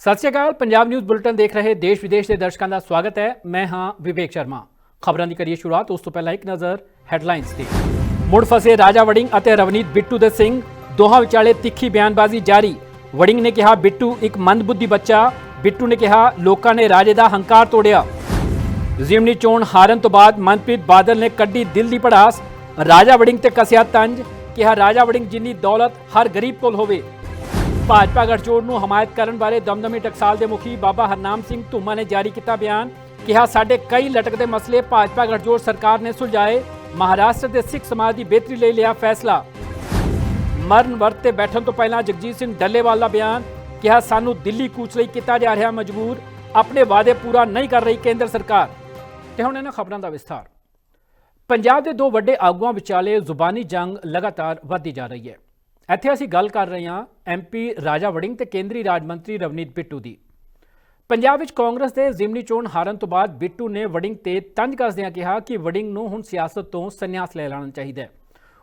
ਸਤਿ ਸ਼੍ਰੀ ਅਕਾਲ, ਪੰਜਾਬ ਨਿਊਜ਼ ਬੁਲੇਟਿਨ ਦੇਖ ਰਹੇ ਦੇਸ਼ ਵਿਦੇਸ਼ ਦੇ ਦਰਸ਼ਕਾਂ ਦਾ ਸਵਾਗਤ ਹੈ। ਮੈਂ ਹਾਂ ਵਿਵੇਕ ਸ਼ਰਮਾ। ਖਬਰਾਂ ਦੀ ਕਰੀਏ ਸ਼ੁਰੂਆਤ, ਉਸ ਤੋਂ ਪਹਿਲਾਂ ਇੱਕ ਨਜ਼ਰ ਹੈਡਲਾਈਨਸ ਤੇ ਮੁੜ ਫਸੇ ਰਾਜਾ ਵੜਿੰਗ ਅਤੇ ਰਵਨੀਤ ਬਿੱਟੂ ਦੇ ਸਿੰਘ, ਦੋਹਾਂ ਵਿਚਾਲੇ ਤਿੱਖੀ ਬਿਆਨਬਾਜ਼ੀ ਜਾਰੀ। ਵੜਿੰਗ ਨੇ ਕਿਹਾ, ਬਿੱਟੂ ਇੱਕ ਮੰਦਬੁੱਧੀ ਬੱਚਾ। ਬਿੱਟੂ ਨੇ ਕਿਹਾ, ਲੋਕਾਂ ਨੇ ਰਾਜੇ ਦਾ ਹੰਕਾਰ ਤੋੜਿਆ। ਜ਼ਿਮਨੀ ਚੋਣ ਹਾਰਨ ਤੋਂ ਬਾਅਦ ਮਨਪ੍ਰੀਤ ਬਾਦਲ ਨੇ ਕੱਢੀ ਦਿਲ ਦੀ ਪੜਾਸ ਰਾਜਾ ਵੜਿੰਗ ਤੇ ਕਸਿਆ ਤੰਜ। ਕਿਹਾ, ਰਾਜਾ ਵੜਿੰਗ ਜਿੰਨੀ ਦੌਲਤ ਹਰ ਗਰੀਬ ਕੋਲ ਹੋਵੇ ਭਾਜਪਾ ਗਠਜੋੜ ਨੂੰ ਹਮਾਇਤ ਕਰਨ ਬਾਰੇ ਦਮਦਮੀ ਟਕਸਾਲ ਦੇ ਮੁਖੀ ਬਾਬਾ ਹਰਨਾਮ ਸਿੰਘ ਧੁੰਮਾ ਨੇ ਜਾਰੀ ਕੀਤਾ ਬਿਆਨ, ਕਿਹਾ ਸਾਡੇ ਕਈ ਲਟਕਦੇ ਮਸਲੇ ਭਾਜਪਾ ਗਠਜੋੜ ਸਰਕਾਰ ਨੇ ਸੁਲਝਾਏ, ਮਹਾਰਾਸ਼ਟਰ ਦੇ ਸਿੱਖ ਸਮਾਜ ਦੀ ਬਿਹਤਰੀ ਲਈ ਲਿਆ ਫੈਸਲਾ। ਮਰਨ ਵਰਤ ਤੇ ਬੈਠਣ ਤੋਂ ਪਹਿਲਾਂ ਜਗਜੀਤ ਸਿੰਘ ਡੱਲੇਵਾਲ ਦਾ ਬਿਆਨ, ਕਿਹਾ ਸਾਨੂੰ ਦਿੱਲੀ ਕੂਚ ਲਈ ਕੀਤਾ ਜਾ ਰਿਹਾ ਮਜਬੂਰ, ਆਪਣੇ ਵਾਅਦੇ ਪੂਰਾ ਨਹੀਂ ਕਰ ਰਹੀ ਕੇਂਦਰ ਸਰਕਾਰ। ਤੇ ਹੁਣ ਇਹਨਾਂ ਖਬਰਾਂ ਦਾ ਵਿਸਥਾਰ। ਪੰਜਾਬ ਦੇ ਦੋ ਵੱਡੇ ਆਗੂਆਂ ਵਿਚਾਲੇ ਜ਼ੁਬਾਨੀ ਜੰਗ ਲਗਾਤਾਰ ਵਧਦੀ ਜਾ ਰਹੀ ਹੈ। ਇੱਥੇ ਅਸੀਂ ਗੱਲ ਕਰ ਰਹੇ ਹਾਂ ਐਮਪੀ ਰਾਜਾ ਵੜਿੰਗ ਤੇ ਕੇਂਦਰੀ ਰਾਜ ਮੰਤਰੀ ਰਵਨੀਤ ਬਿੱਟੂ ਦੀ। ਪੰਜਾਬ ਵਿੱਚ ਕਾਂਗਰਸ ਦੇ ਜ਼ਿਮਨੀ ਚੋਣ ਹਾਰਨ ਤੋਂ ਬਾਅਦ ਬਿੱਟੂ ਨੇ ਵੜਿੰਗ ਤੇ ਤੰਜ ਕੱਸਦਿਆਂ ਕਿਹਾ ਕਿ ਵੜਿੰਗ ਨੂੰ ਹੁਣ ਸਿਆਸਤ ਤੋਂ ਸੰਨਿਆਸ ਲੈ ਲੈਣਾ ਚਾਹੀਦਾ ਹੈ।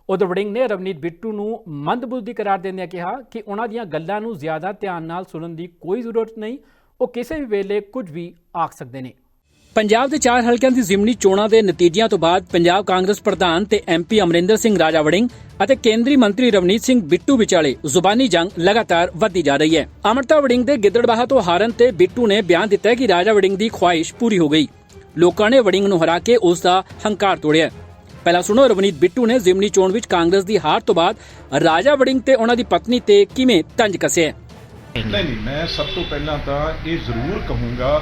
ਉਧਰ ਵੜਿੰਗ ਨੇ ਰਵਨੀਤ ਬਿੱਟੂ ਨੂੰ ਮੰਦਬੁੱਧੀ ਕਰਾਰ ਦਿੰਦਿਆਂ ਕਿਹਾ ਕਿ ਉਹਨਾਂ ਦੀਆਂ ਗੱਲਾਂ ਨੂੰ ਜ਼ਿਆਦਾ ਧਿਆਨ ਨਾਲ ਸੁਣਨ ਦੀ ਕੋਈ ਜ਼ਰੂਰਤ ਨਹੀਂ, ਉਹ ਕਿਸੇ ਵੀ ਵੇਲੇ ਕੁਝ ਵੀ ਆਖ ਸਕਦੇ ਨੇ। ਪੰਜਾਬ ਦੇ ਚਾਰ ਹਲਕਿਆਂ ਦੀ ਜ਼ਿਮਨੀ ਚੋਣਾਂ ਦੇ ਨਤੀਜਿਆਂ ਤੋਂ ਬਾਅਦ ਪੰਜਾਬ ਕਾਂਗਰਸ ਪ੍ਰਧਾਨ ਤੇ ਐਮਪੀ ਅਮਰਿੰਦਰ ਸਿੰਘ ਰਾਜਾ ਵੜਿੰਗ ਅਤੇ ਕੇਂਦਰੀ ਮੰਤਰੀ ਰਵਨੀਤ ਸਿੰਘ ਬਿੱਟੂ ਵਿਚਾਲੇ ਜ਼ੁਬਾਨੀ ਜੰਗ ਲਗਾਤਾਰ ਵਧਦੀ ਜਾ ਰਹੀ ਹੈ। ਅਮਰਤਾ ਵੜਿੰਗ ਦੇ ਗਿੱਦੜਬਾਹਾ ਤੋਂ ਹਾਰਨ ਤੇ ਬਿੱਟੂ ਨੇ ਬਿਆਨ ਦਿੱਤਾ ਕਿ ਰਾਜਾ ਵੜਿੰਗ ਦੀ ਖੁਆਇਸ਼ ਪੂਰੀ ਹੋ ਗਈ। ਲੋਕਾਂ ਨੇ ਵੜਿੰਗ ਨੂੰ ਹਰਾ ਕੇ ਉਸ ਦਾ ਹੰਕਾਰ ਤੋੜਿਆ। ਪਹਿਲਾਂ ਸੁਣੋ, ਰਵਨੀਤ ਬਿੱਟੂ ਨੇ ਜ਼ਿਮਨੀ ਚੋਣ ਵਿੱਚ ਕਾਂਗਰਸ ਦੀ ਹਾਰ ਤੋਂ ਬਾਅਦ ਰਾਜਾ ਵੜਿੰਗ ਤੇ ਉਹਨਾਂ ਦੀ ਪਤਨੀ ਤੇ ਕਿਵੇਂ ਤੰਜ ਕੱਸਿਆ ਨਹੀਂ ਨਹੀਂ, ਮੈਂ ਸਭ ਤੋਂ ਪਹਿਲਾਂ ਤਾਂ ਇਹ ਜ਼ਰੂਰ ਕਹੂੰਗਾ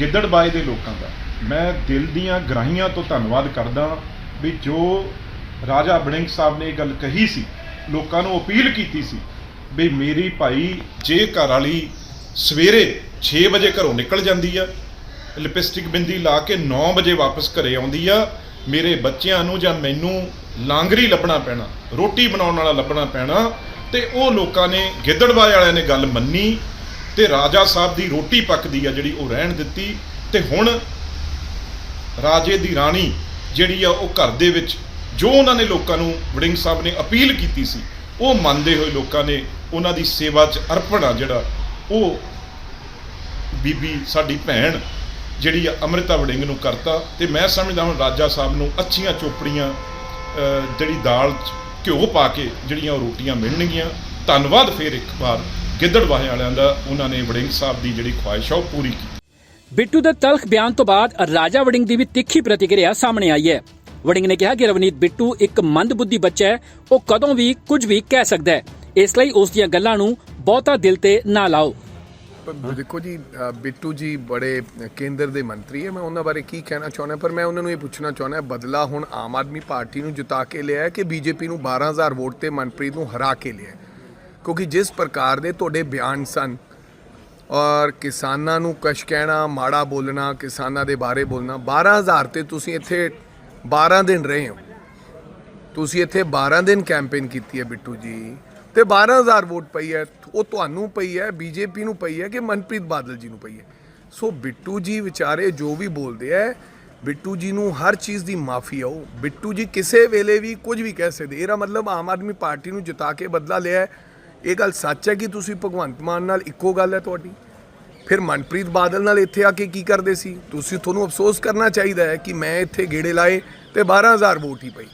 ਗਿੱਦੜਬਾਏ ਦੇ ਲੋਕਾਂ ਦਾ। ਮੈਂ ਦਿਲ ਦੀਆਂ ਗਰਾਹੀਆਂ ਤੋਂ ਧੰਨਵਾਦ ਕਰਦਾ ਵੀ ਜੋ ਰਾਜਾ ਬੜਿੰਗ ਸਾਹਿਬ ਨੇ ਇਹ ਗੱਲ ਕਹੀ ਸੀ, ਲੋਕਾਂ ਨੂੰ ਅਪੀਲ ਕੀਤੀ ਸੀ ਵੀ ਮੇਰੀ ਭਾਈ ਜੇ ਘਰ ਵਾਲੀ ਸਵੇਰੇ 6 ਵਜੇ ਘਰੋਂ ਨਿਕਲ ਜਾਂਦੀ ਆ, ਲਿਪਸਟਿਕ ਬਿੰਦੀ ਲਾ ਕੇ 9 ਵਜੇ ਵਾਪਸ ਘਰੇ ਆਉਂਦੀ ਆ, ਮੇਰੇ ਬੱਚਿਆਂ ਨੂੰ ਜਾਂ ਮੈਨੂੰ ਲਾਂਗਰੀ ਲੱਭਣਾ ਪੈਣਾ, ਰੋਟੀ ਬਣਾਉਣ ਵਾਲਾ ਲੱਭਣਾ ਪੈਣਾ ਤੇ ਉਹ ਲੋਕਾਂ ਨੇ ਗਿੱਦੜਬਾਏ ਵਾਲਿਆਂ ਨੇ ਗੱਲ ਮੰਨੀ ਤੇ ਰਾਜਾ ਸਾਹਿਬ ਦੀ ਰੋਟੀ ਪੱਕਦੀ ਆ ਜਿਹੜੀ ਉਹ ਰਹਿਣ ਦਿੱਤੀ ਤੇ ਹੁਣ ਰਾਜੇ ਦੀ ਰਾਣੀ ਜਿਹੜੀ ਆ ਉਹ ਘਰ ਦੇ ਵਿੱਚ ਜੋ ਉਹਨਾਂ ਨੇ ਲੋਕਾਂ ਨੂੰ ਵੜਿੰਗ ਸਾਹਿਬ ਨੇ ਅਪੀਲ ਕੀਤੀ ਸੀ, ਉਹ ਮੰਨਦੇ ਹੋਏ ਲੋਕਾਂ ਨੇ ਉਹਨਾਂ ਦੀ ਸੇਵਾ 'ਚ ਅਰਪਣ ਆ ਜਿਹੜਾ ਉਹ ਬੀਬੀ ਸਾਡੀ ਭੈਣ ਜਿਹੜੀ ਆ ਅੰਮ੍ਰਿਤਾ ਵੜਿੰਗ ਨੂੰ ਕਰਤਾ ਤੇ ਮੈਂ ਸਮਝਦਾ ਹੁਣ ਰਾਜਾ ਸਾਹਿਬ ਨੂੰ ਅੱਛੀਆਂ ਚੋਪੜੀਆਂ ਜਿਹੜੀ ਦਾਲ 'ਚ ਘਿਓ ਪਾ ਕੇ ਜਿਹੜੀਆਂ ਉਹ ਰੋਟੀਆਂ ਮਿਲਣਗੀਆਂ। ਧੰਨਵਾਦ ਫੇਰ ਇੱਕ ਵਾਰ। ਗਿੱਦੜਵਾਹੇ ਵਾਲਿਆਂ ਦਾ ਉਹਨਾਂ ਨੇ ਵੜਿੰਗ ਸਾਹਿਬ ਦੀ ਜਿਹੜੀ ਖੁਆਇਸ਼ ਆ ਉਹ ਪੂਰੀ ਕੀਤੀ। ਬਿੱਟੂ ਦੇ ਤਲਖ ਬਿਆਨ ਤੋਂ ਬਾਅਦ ਰਾਜਾ ਵੜਿੰਗ ਦੀ ਵੀ ਤਿੱਖੀ ਪ੍ਰਤੀਕਿਰਿਆ ਸਾਹਮਣੇ ਆਈ ਹੈ। ਵੜਿੰਗ ਨੇ ਕਿਹਾ ਕਿ ਰਵਨੀਤ ਬਿੱਟੂ ਇੱਕ ਮੰਦਬੁੱਧੀ ਬੱਚਾ ਹੈ ਉਹ ਕਦੋਂ ਵੀ ਕੁਝ ਵੀ ਕਹਿ ਸਕਦਾ ਹੈ। ਇਸ ਲਈ ਉਸ ਦੀਆਂ ਗੱਲਾਂ ਨੂੰ ਬਹੁਤਾ ਦਿਲ ਤੇ ਨਾ ਲਾਓ। ਦੇਖੋ ਜੀ ਬਿੱਟੂ ਜੀ ਬੜੇ ਕੇਂਦਰ ਦੇ ਮੰਤਰੀ ਹੈ ਮੈਂ ਉਹਨਾਂ ਬਾਰੇ ਕੀ ਕਹਿਣਾ ਚਾਹੁੰਦਾ ਪਰ ਮੈਂ ਉਹਨਾਂ ਨੂੰ ਇਹ ਪੁੱਛਣਾ ਚਾਹੁੰਦਾ ਬਦਲਾ ਹੁਣ ਆਮ ਆਦਮੀ ਪਾਰਟੀ ਨੂੰ ਜਿਤਾ ਕੇ ਲਿਆ ਹੈ ਕਿ ਬੀਜੇਪੀ ਨੂੰ 12000 ਵੋਟ ਤੇ ਮਨਪ੍ਰੀਤ ਨੂੰ ਹਰਾ ਕੇ ਲਿਆ ਹੈ? ਕਿਉਂਕਿ ਜਿਸ ਪ੍ਰਕਾਰ ਦੇ ਤੁਹਾਡੇ ਬਿਆਨ ਸਨ ਔਰ ਕਿਸਾਨਾਂ ਨੂੰ ਕਸ਼ ਕਹਿਣਾ, ਮਾੜਾ ਬੋਲਣਾ, ਕਿਸਾਨਾਂ ਦੇ ਬਾਰੇ ਬੋਲਣਾ 12000 ਤੇ ਤੁਸੀਂ ਇੱਥੇ 12 ਦਿਨ ਰਹੇ ਹੋ। ਤੁਸੀਂ ਇੱਥੇ 12 ਦਿਨ ਕੈਂਪੇਨ ਕੀਤੀ ਹੈ ਬਿੱਟੂ ਜੀ ਤੇ 12000 ਵੋਟ ਪਈ ਹੈ, ਉਹ ਤੁਹਾਨੂੰ ਪਈ ਹੈ, ਬੀਜੇਪੀ ਨੂੰ ਪਈ ਹੈ ਕਿ ਮਨਪ੍ਰੀਤ ਬਾਦਲ ਜੀ ਨੂੰ ਪਈ ਹੈ? ਸੋ ਬਿੱਟੂ ਜੀ ਵਿਚਾਰੇ ਜੋ ਵੀ ਬੋਲਦੇ ਆ ਬਿੱਟੂ ਜੀ ਨੂੰ ਹਰ ਚੀਜ਼ ਦੀ ਮਾਫੀ ਆਓ। ਬਿੱਟੂ ਜੀ ਕਿਸੇ ਵੇਲੇ ਵੀ ਕੁਝ ਵੀ ਕਹਿ ਸਕਦੇ, ਇਹਦਾ ਮਤਲਬ ਆਮ ਆਦਮੀ ਪਾਰਟੀ ਨੂੰ ਜਿਤਾ ਕੇ ਬਦਲਾ ਲਿਆ ਇਹ ਗੱਲ ਸੱਚ ਹੈ ਕਿ ਤੁਸੀਂ ਭਗਵੰਤ ਮਾਨ ਨਾਲ ਇੱਕੋ ਗੱਲ ਹੈ ਤੁਹਾਡੀ? ਫਿਰ ਮਨਪ੍ਰੀਤ ਬਾਦਲ ਨਾਲ ਇੱਥੇ ਆ ਕੇ ਕੀ ਕਰਦੇ ਸੀ? ਤੁਸੀਂ ਤੁਹਾਨੂੰ ਅਫਸੋਸ ਕਰਨਾ ਚਾਹੀਦਾ ਹੈ ਕਿ ਮੈਂ ਇੱਥੇ ਗੇੜੇ ਲਾਏ ਤੇ 12000 ਵੋਟ ਹੀ ਪਈ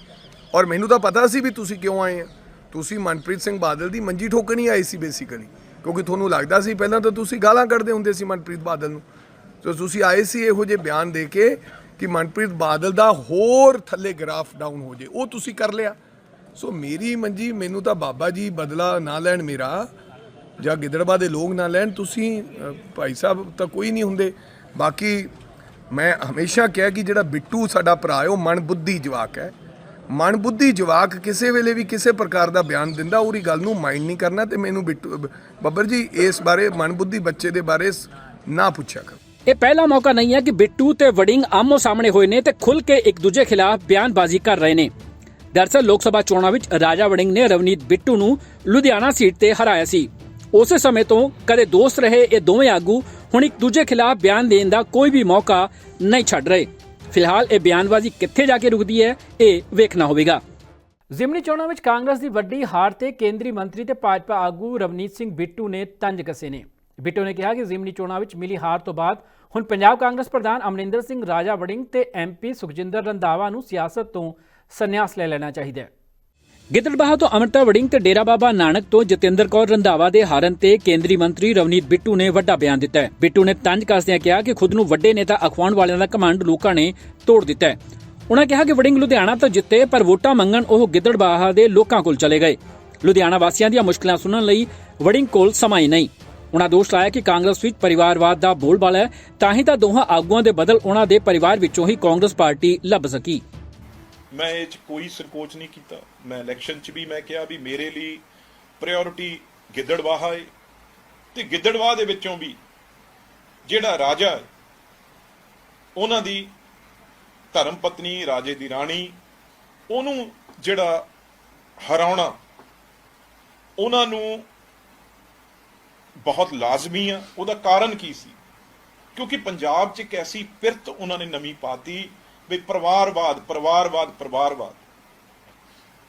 ਔਰ ਮੈਨੂੰ ਤਾਂ ਪਤਾ ਸੀ ਵੀ ਤੁਸੀਂ ਕਿਉਂ ਆਏ ਆ। ਤੁਸੀਂ ਮਨਪ੍ਰੀਤ ਸਿੰਘ ਬਾਦਲ ਦੀ ਮੰਜੀ ਠੋਕਣੀ ਆਏ ਸੀ ਬੇਸਿਕਲੀ ਕਿਉਂਕਿ ਤੁਹਾਨੂੰ ਲੱਗਦਾ ਸੀ ਪਹਿਲਾਂ ਤਾਂ ਤੁਸੀਂ ਗਾਲਾਂ ਕੱਢਦੇ ਹੁੰਦੇ ਸੀ ਮਨਪ੍ਰੀਤ ਬਾਦਲ ਨੂੰ। ਸੋ ਤੁਸੀਂ ਆਏ ਸੀ ਇਹੋ ਜਿਹੇ ਬਿਆਨ ਦੇ ਕੇ ਕਿ ਮਨਪ੍ਰੀਤ ਬਾਦਲ ਦਾ ਹੋਰ ਥੱਲੇ ਗ੍ਰਾਫ ਡਾਊਨ ਹੋ ਜੇ। ਉਹ ਤੁਸੀਂ ਕਰ ਲਿਆ। ਸੋ ਮੇਰੀ ਮੰਜੀ, ਮੈਨੂੰ ਤਾਂ ਬਾਬਾ ਜੀ ਬਦਲਾ ਨਾ ਲੈਣ ਮੇਰਾ, ਜਾਂ ਗਿੱਦੜਬਾ ਦੇ ਲੋਕ ਨਾ ਲੈਣ, ਤੁਸੀਂ ਭਾਈ ਸਾਹਿਬ ਤਾਂ ਕੋਈ ਨਹੀਂ ਹੁੰਦੇ। ਬਾਕੀ ਮੈਂ ਹਮੇਸ਼ਾ ਕਿਹਾ ਕਿ ਜਿਹੜਾ ਬਿੱਟੂ ਸਾਡਾ ਭਰਾ ਹੈ, ਉਹ ਮਨ ਬੁੱਧੀ ਜਵਾਕ ਹੈ। ਮਨ ਬੁੱਧੀ ਜਵਾਕ ਕਿਸੇ ਵੇਲੇ ਵੀ ਕਿਸੇ ਪ੍ਰਕਾਰ ਦਾ ਬਿਆਨ ਦਿੰਦਾ, ਉਹਦੀ ਗੱਲ ਨੂੰ ਮਾਈਂਡ ਨਹੀਂ ਕਰਨਾ ਤੇ ਮੈਨੂੰ ਬਿੱਟੂ ਬੱਬਰ ਜੀ, ਇਸ ਬਾਰੇ ਮਨ ਬੁੱਧੀ ਬੱਚੇ ਦੇ ਬਾਰੇ ਨਾ ਪੁੱਛਿਆ ਕਰੋ। ਇਹ ਪਹਿਲਾ ਮੌਕਾ ਨਹੀਂ ਹੈ ਕਿ ਬਿੱਟੂ ਤੇ ਵੜਿੰਗ ਆਮੋ ਸਾਹਮਣੇ ਹੋਏ ਨੇ ਤੇ ਖੁੱਲ ਕੇ ਇੱਕ ਦੂਜੇ ਖਿਲਾਫ ਬਿਆਨਬਾਜ਼ੀ ਕਰ ਰਹੇ ਨੇ। ਦਰਸਲ ਲੋਕ ਸਭਾ ਚੋਣਾਂ ਵਿੱਚ ਰਾਜਾ ਵੜਿੰਗ ਨੇ ਰਵਨੀਤ ਬਿੱਟੂ ਨੂੰ ਲੁਧਿਆਣਾ ਸੀਟ ਤੇ ਹਰਾਇਆ ਸੀ। ਉਸੇ ਸਮੇਂ ਤੋਂ ਕਦੇ ਦੋਸਤ ਰਹੇ, ਇਹ ਦੋਵੇਂ ਆਗੂ ਹੁਣ ਇੱਕ ਦੂਜੇ ਖਿਲਾਫ ਬਿਆਨ ਦੇਣ ਦਾ ਕੋਈ ਵੀ ਮੌਕਾ ਨਹੀਂ ਛੱਡ ਰਹੇ। ਫਿਲਹਾਲ ਇਹ ਬਿਆਨਬਾਜ਼ੀ ਕਿੱਥੇ ਜਾ ਕੇ ਰੁਕਦੀ ਹੈ, ਇਹ ਵੇਖਣਾ ਹੋਵੇਗਾ। ਜ਼ਿਮਨੀ ਚੋਣਾਂ ਵਿੱਚ ਕਾਂਗਰਸ ਦੀ ਵੱਡੀ ਹਾਰ ਤੇ ਕੇਂਦਰੀ ਮੰਤਰੀ ਤੇ ਭਾਜਪਾ ਆਗੂ ਰਵਨੀਤ ਸਿੰਘ ਬਿੱਟੂ ਨੇ ਤੰਜ ਕੱਸੇ ਨੇ। ਬਿੱਟੂ ਨੇ ਕਿਹਾ ਕਿ ਜ਼ਿਮਨੀ ਚੋਣਾਂ ਵਿੱਚ ਮਿਲੀ ਹਾਰ ਤੋਂ ਬਾਅਦ ਹੁਣ ਪੰਜਾਬ ਕਾਂਗਰਸ ਪ੍ਰਧਾਨ ਅਮਰਿੰਦਰ ਸਿੰਘ, ਰਾਜਾ ਵੜਿੰਗ ਤੇ ਐਮਪੀ ਸੁਖਜਿੰਦਰ ਰੰਧਾਵਾ ਨੂੰ ਸਿਆਸਤ ਤੋਂ ਸੰਨਿਆਸ ਲੈ ਲੈਣਾ ਚਾਹੀਦਾ ਹੈ। ਗਿੱਦੜਬਾਹਾ ਤੋਂ ਅਮਰਤਾ ਵੜਿੰਗ ਤੇ ਡੇਰਾ ਬਾਬਾ ਨਾਨਕ ਤੋਂ ਜਤਿੰਦਰ ਕੌਰ ਰੰਧਾਵਾ ਦੇ ਹਾਰਨ ਤੇ ਕੇਂਦਰੀ ਮੰਤਰੀ ਰਵਨੀਤ ਬਿੱਟੂ ਨੇ ਵੱਡਾ ਬਿਆਨ ਦਿੱਤਾ ਹੈ। ਬਿੱਟੂ ਨੇ ਤੰਜ ਕੱਸਦਿਆਂ ਕਿਹਾ ਕਿ ਖੁਦ ਨੂੰ ਵੱਡੇ ਨੇਤਾ ਅਖਵਾਉਣ ਵਾਲਿਆਂ ਦਾ ਕਮਾਂਡ ਲੋਕਾਂ ਨੇ ਤੋੜ ਦਿੱਤਾ ਹੈ। ਉਨ੍ਹਾਂ ਕਿਹਾ ਕਿ ਵੜਿੰਗ ਲੁਧਿਆਣਾ ਤੋਂ ਜਿੱਤੇ ਪਰ ਵੋਟਾਂ ਮੰਗਣ ਉਹ ਗਿੱਦੜਬਾਹਾ ਦੇ ਲੋਕਾਂ ਕੋਲ ਚਲੇ ਗਏ। ਲੁਧਿਆਣਾ ਵਾਸੀਆਂ ਦੀਆਂ ਮੁਸ਼ਕਲਾਂ ਸੁਣਨ ਲਈ ਵੜਿੰਗ ਕੋਲ ਸਮਾਂ ਹੀ ਨਹੀਂ। ਉਹਨਾਂ ਦੋਸ਼ ਲਾਇਆ ਕਿ ਕਾਂਗਰਸ ਵਿੱਚ ਪਰਿਵਾਰਵਾਦ ਦਾ ਬੋਲਬਾਲਾ ਹੈ, ਤਾਂ ਹੀ ਤਾਂ ਦੋਹਾਂ ਆਗੂਆਂ ਦੇ ਬਦਲ ਉਨ੍ਹਾਂ ਦੇ ਪਰਿਵਾਰ ਵਿੱਚੋਂ ਹੀ ਕਾਂਗਰਸ ਪਾਰਟੀ ਲੱਭ ਸਕੀ। ਮੈਂ ਇਹ ਚ ਕੋਈ ਸੰਕੋਚ ਨਹੀਂ ਕੀਤਾ। ਮੈਂ ਇਲੈਕਸ਼ਨ ਚ ਵੀ ਮੈਂ ਕਿਹਾ ਵੀ ਮੇਰੇ ਲਈ ਪ੍ਰਾਇੋਰਟੀ ਗਿੱਦੜਵਾਹਾ ਹੈ ਤੇ ਗਿੱਦੜਵਾਹ ਦੇ ਵਿੱਚੋਂ ਵੀ ਜਿਹੜਾ ਰਾਜਾ ਹੈ ਉਹਨਾਂ ਦੀ ਧਰਮ ਪਤਨੀ ਰਾਜੇ ਦੀ ਰਾਣੀ, ਉਹਨੂੰ ਜਿਹੜਾ ਹਰਾਉਣਾ, ਉਹਨਾਂ ਨੂੰ ਬਹੁਤ ਲਾਜ਼ਮੀ ਆ। ਉਹਦਾ ਕਾਰਨ ਕੀ ਸੀ? ਕਿਉਂਕਿ ਪੰਜਾਬ 'ਚ ਇੱਕ ਐਸੀ ਪਿਰਤ ਉਹਨਾਂ ਨੇ ਨਵੀਂ ਪਾਤੀ ਵੀ ਪਰਿਵਾਰਵਾਦ ਪਰਿਵਾਰਵਾਦ ਪਰਿਵਾਰਵਾਦ।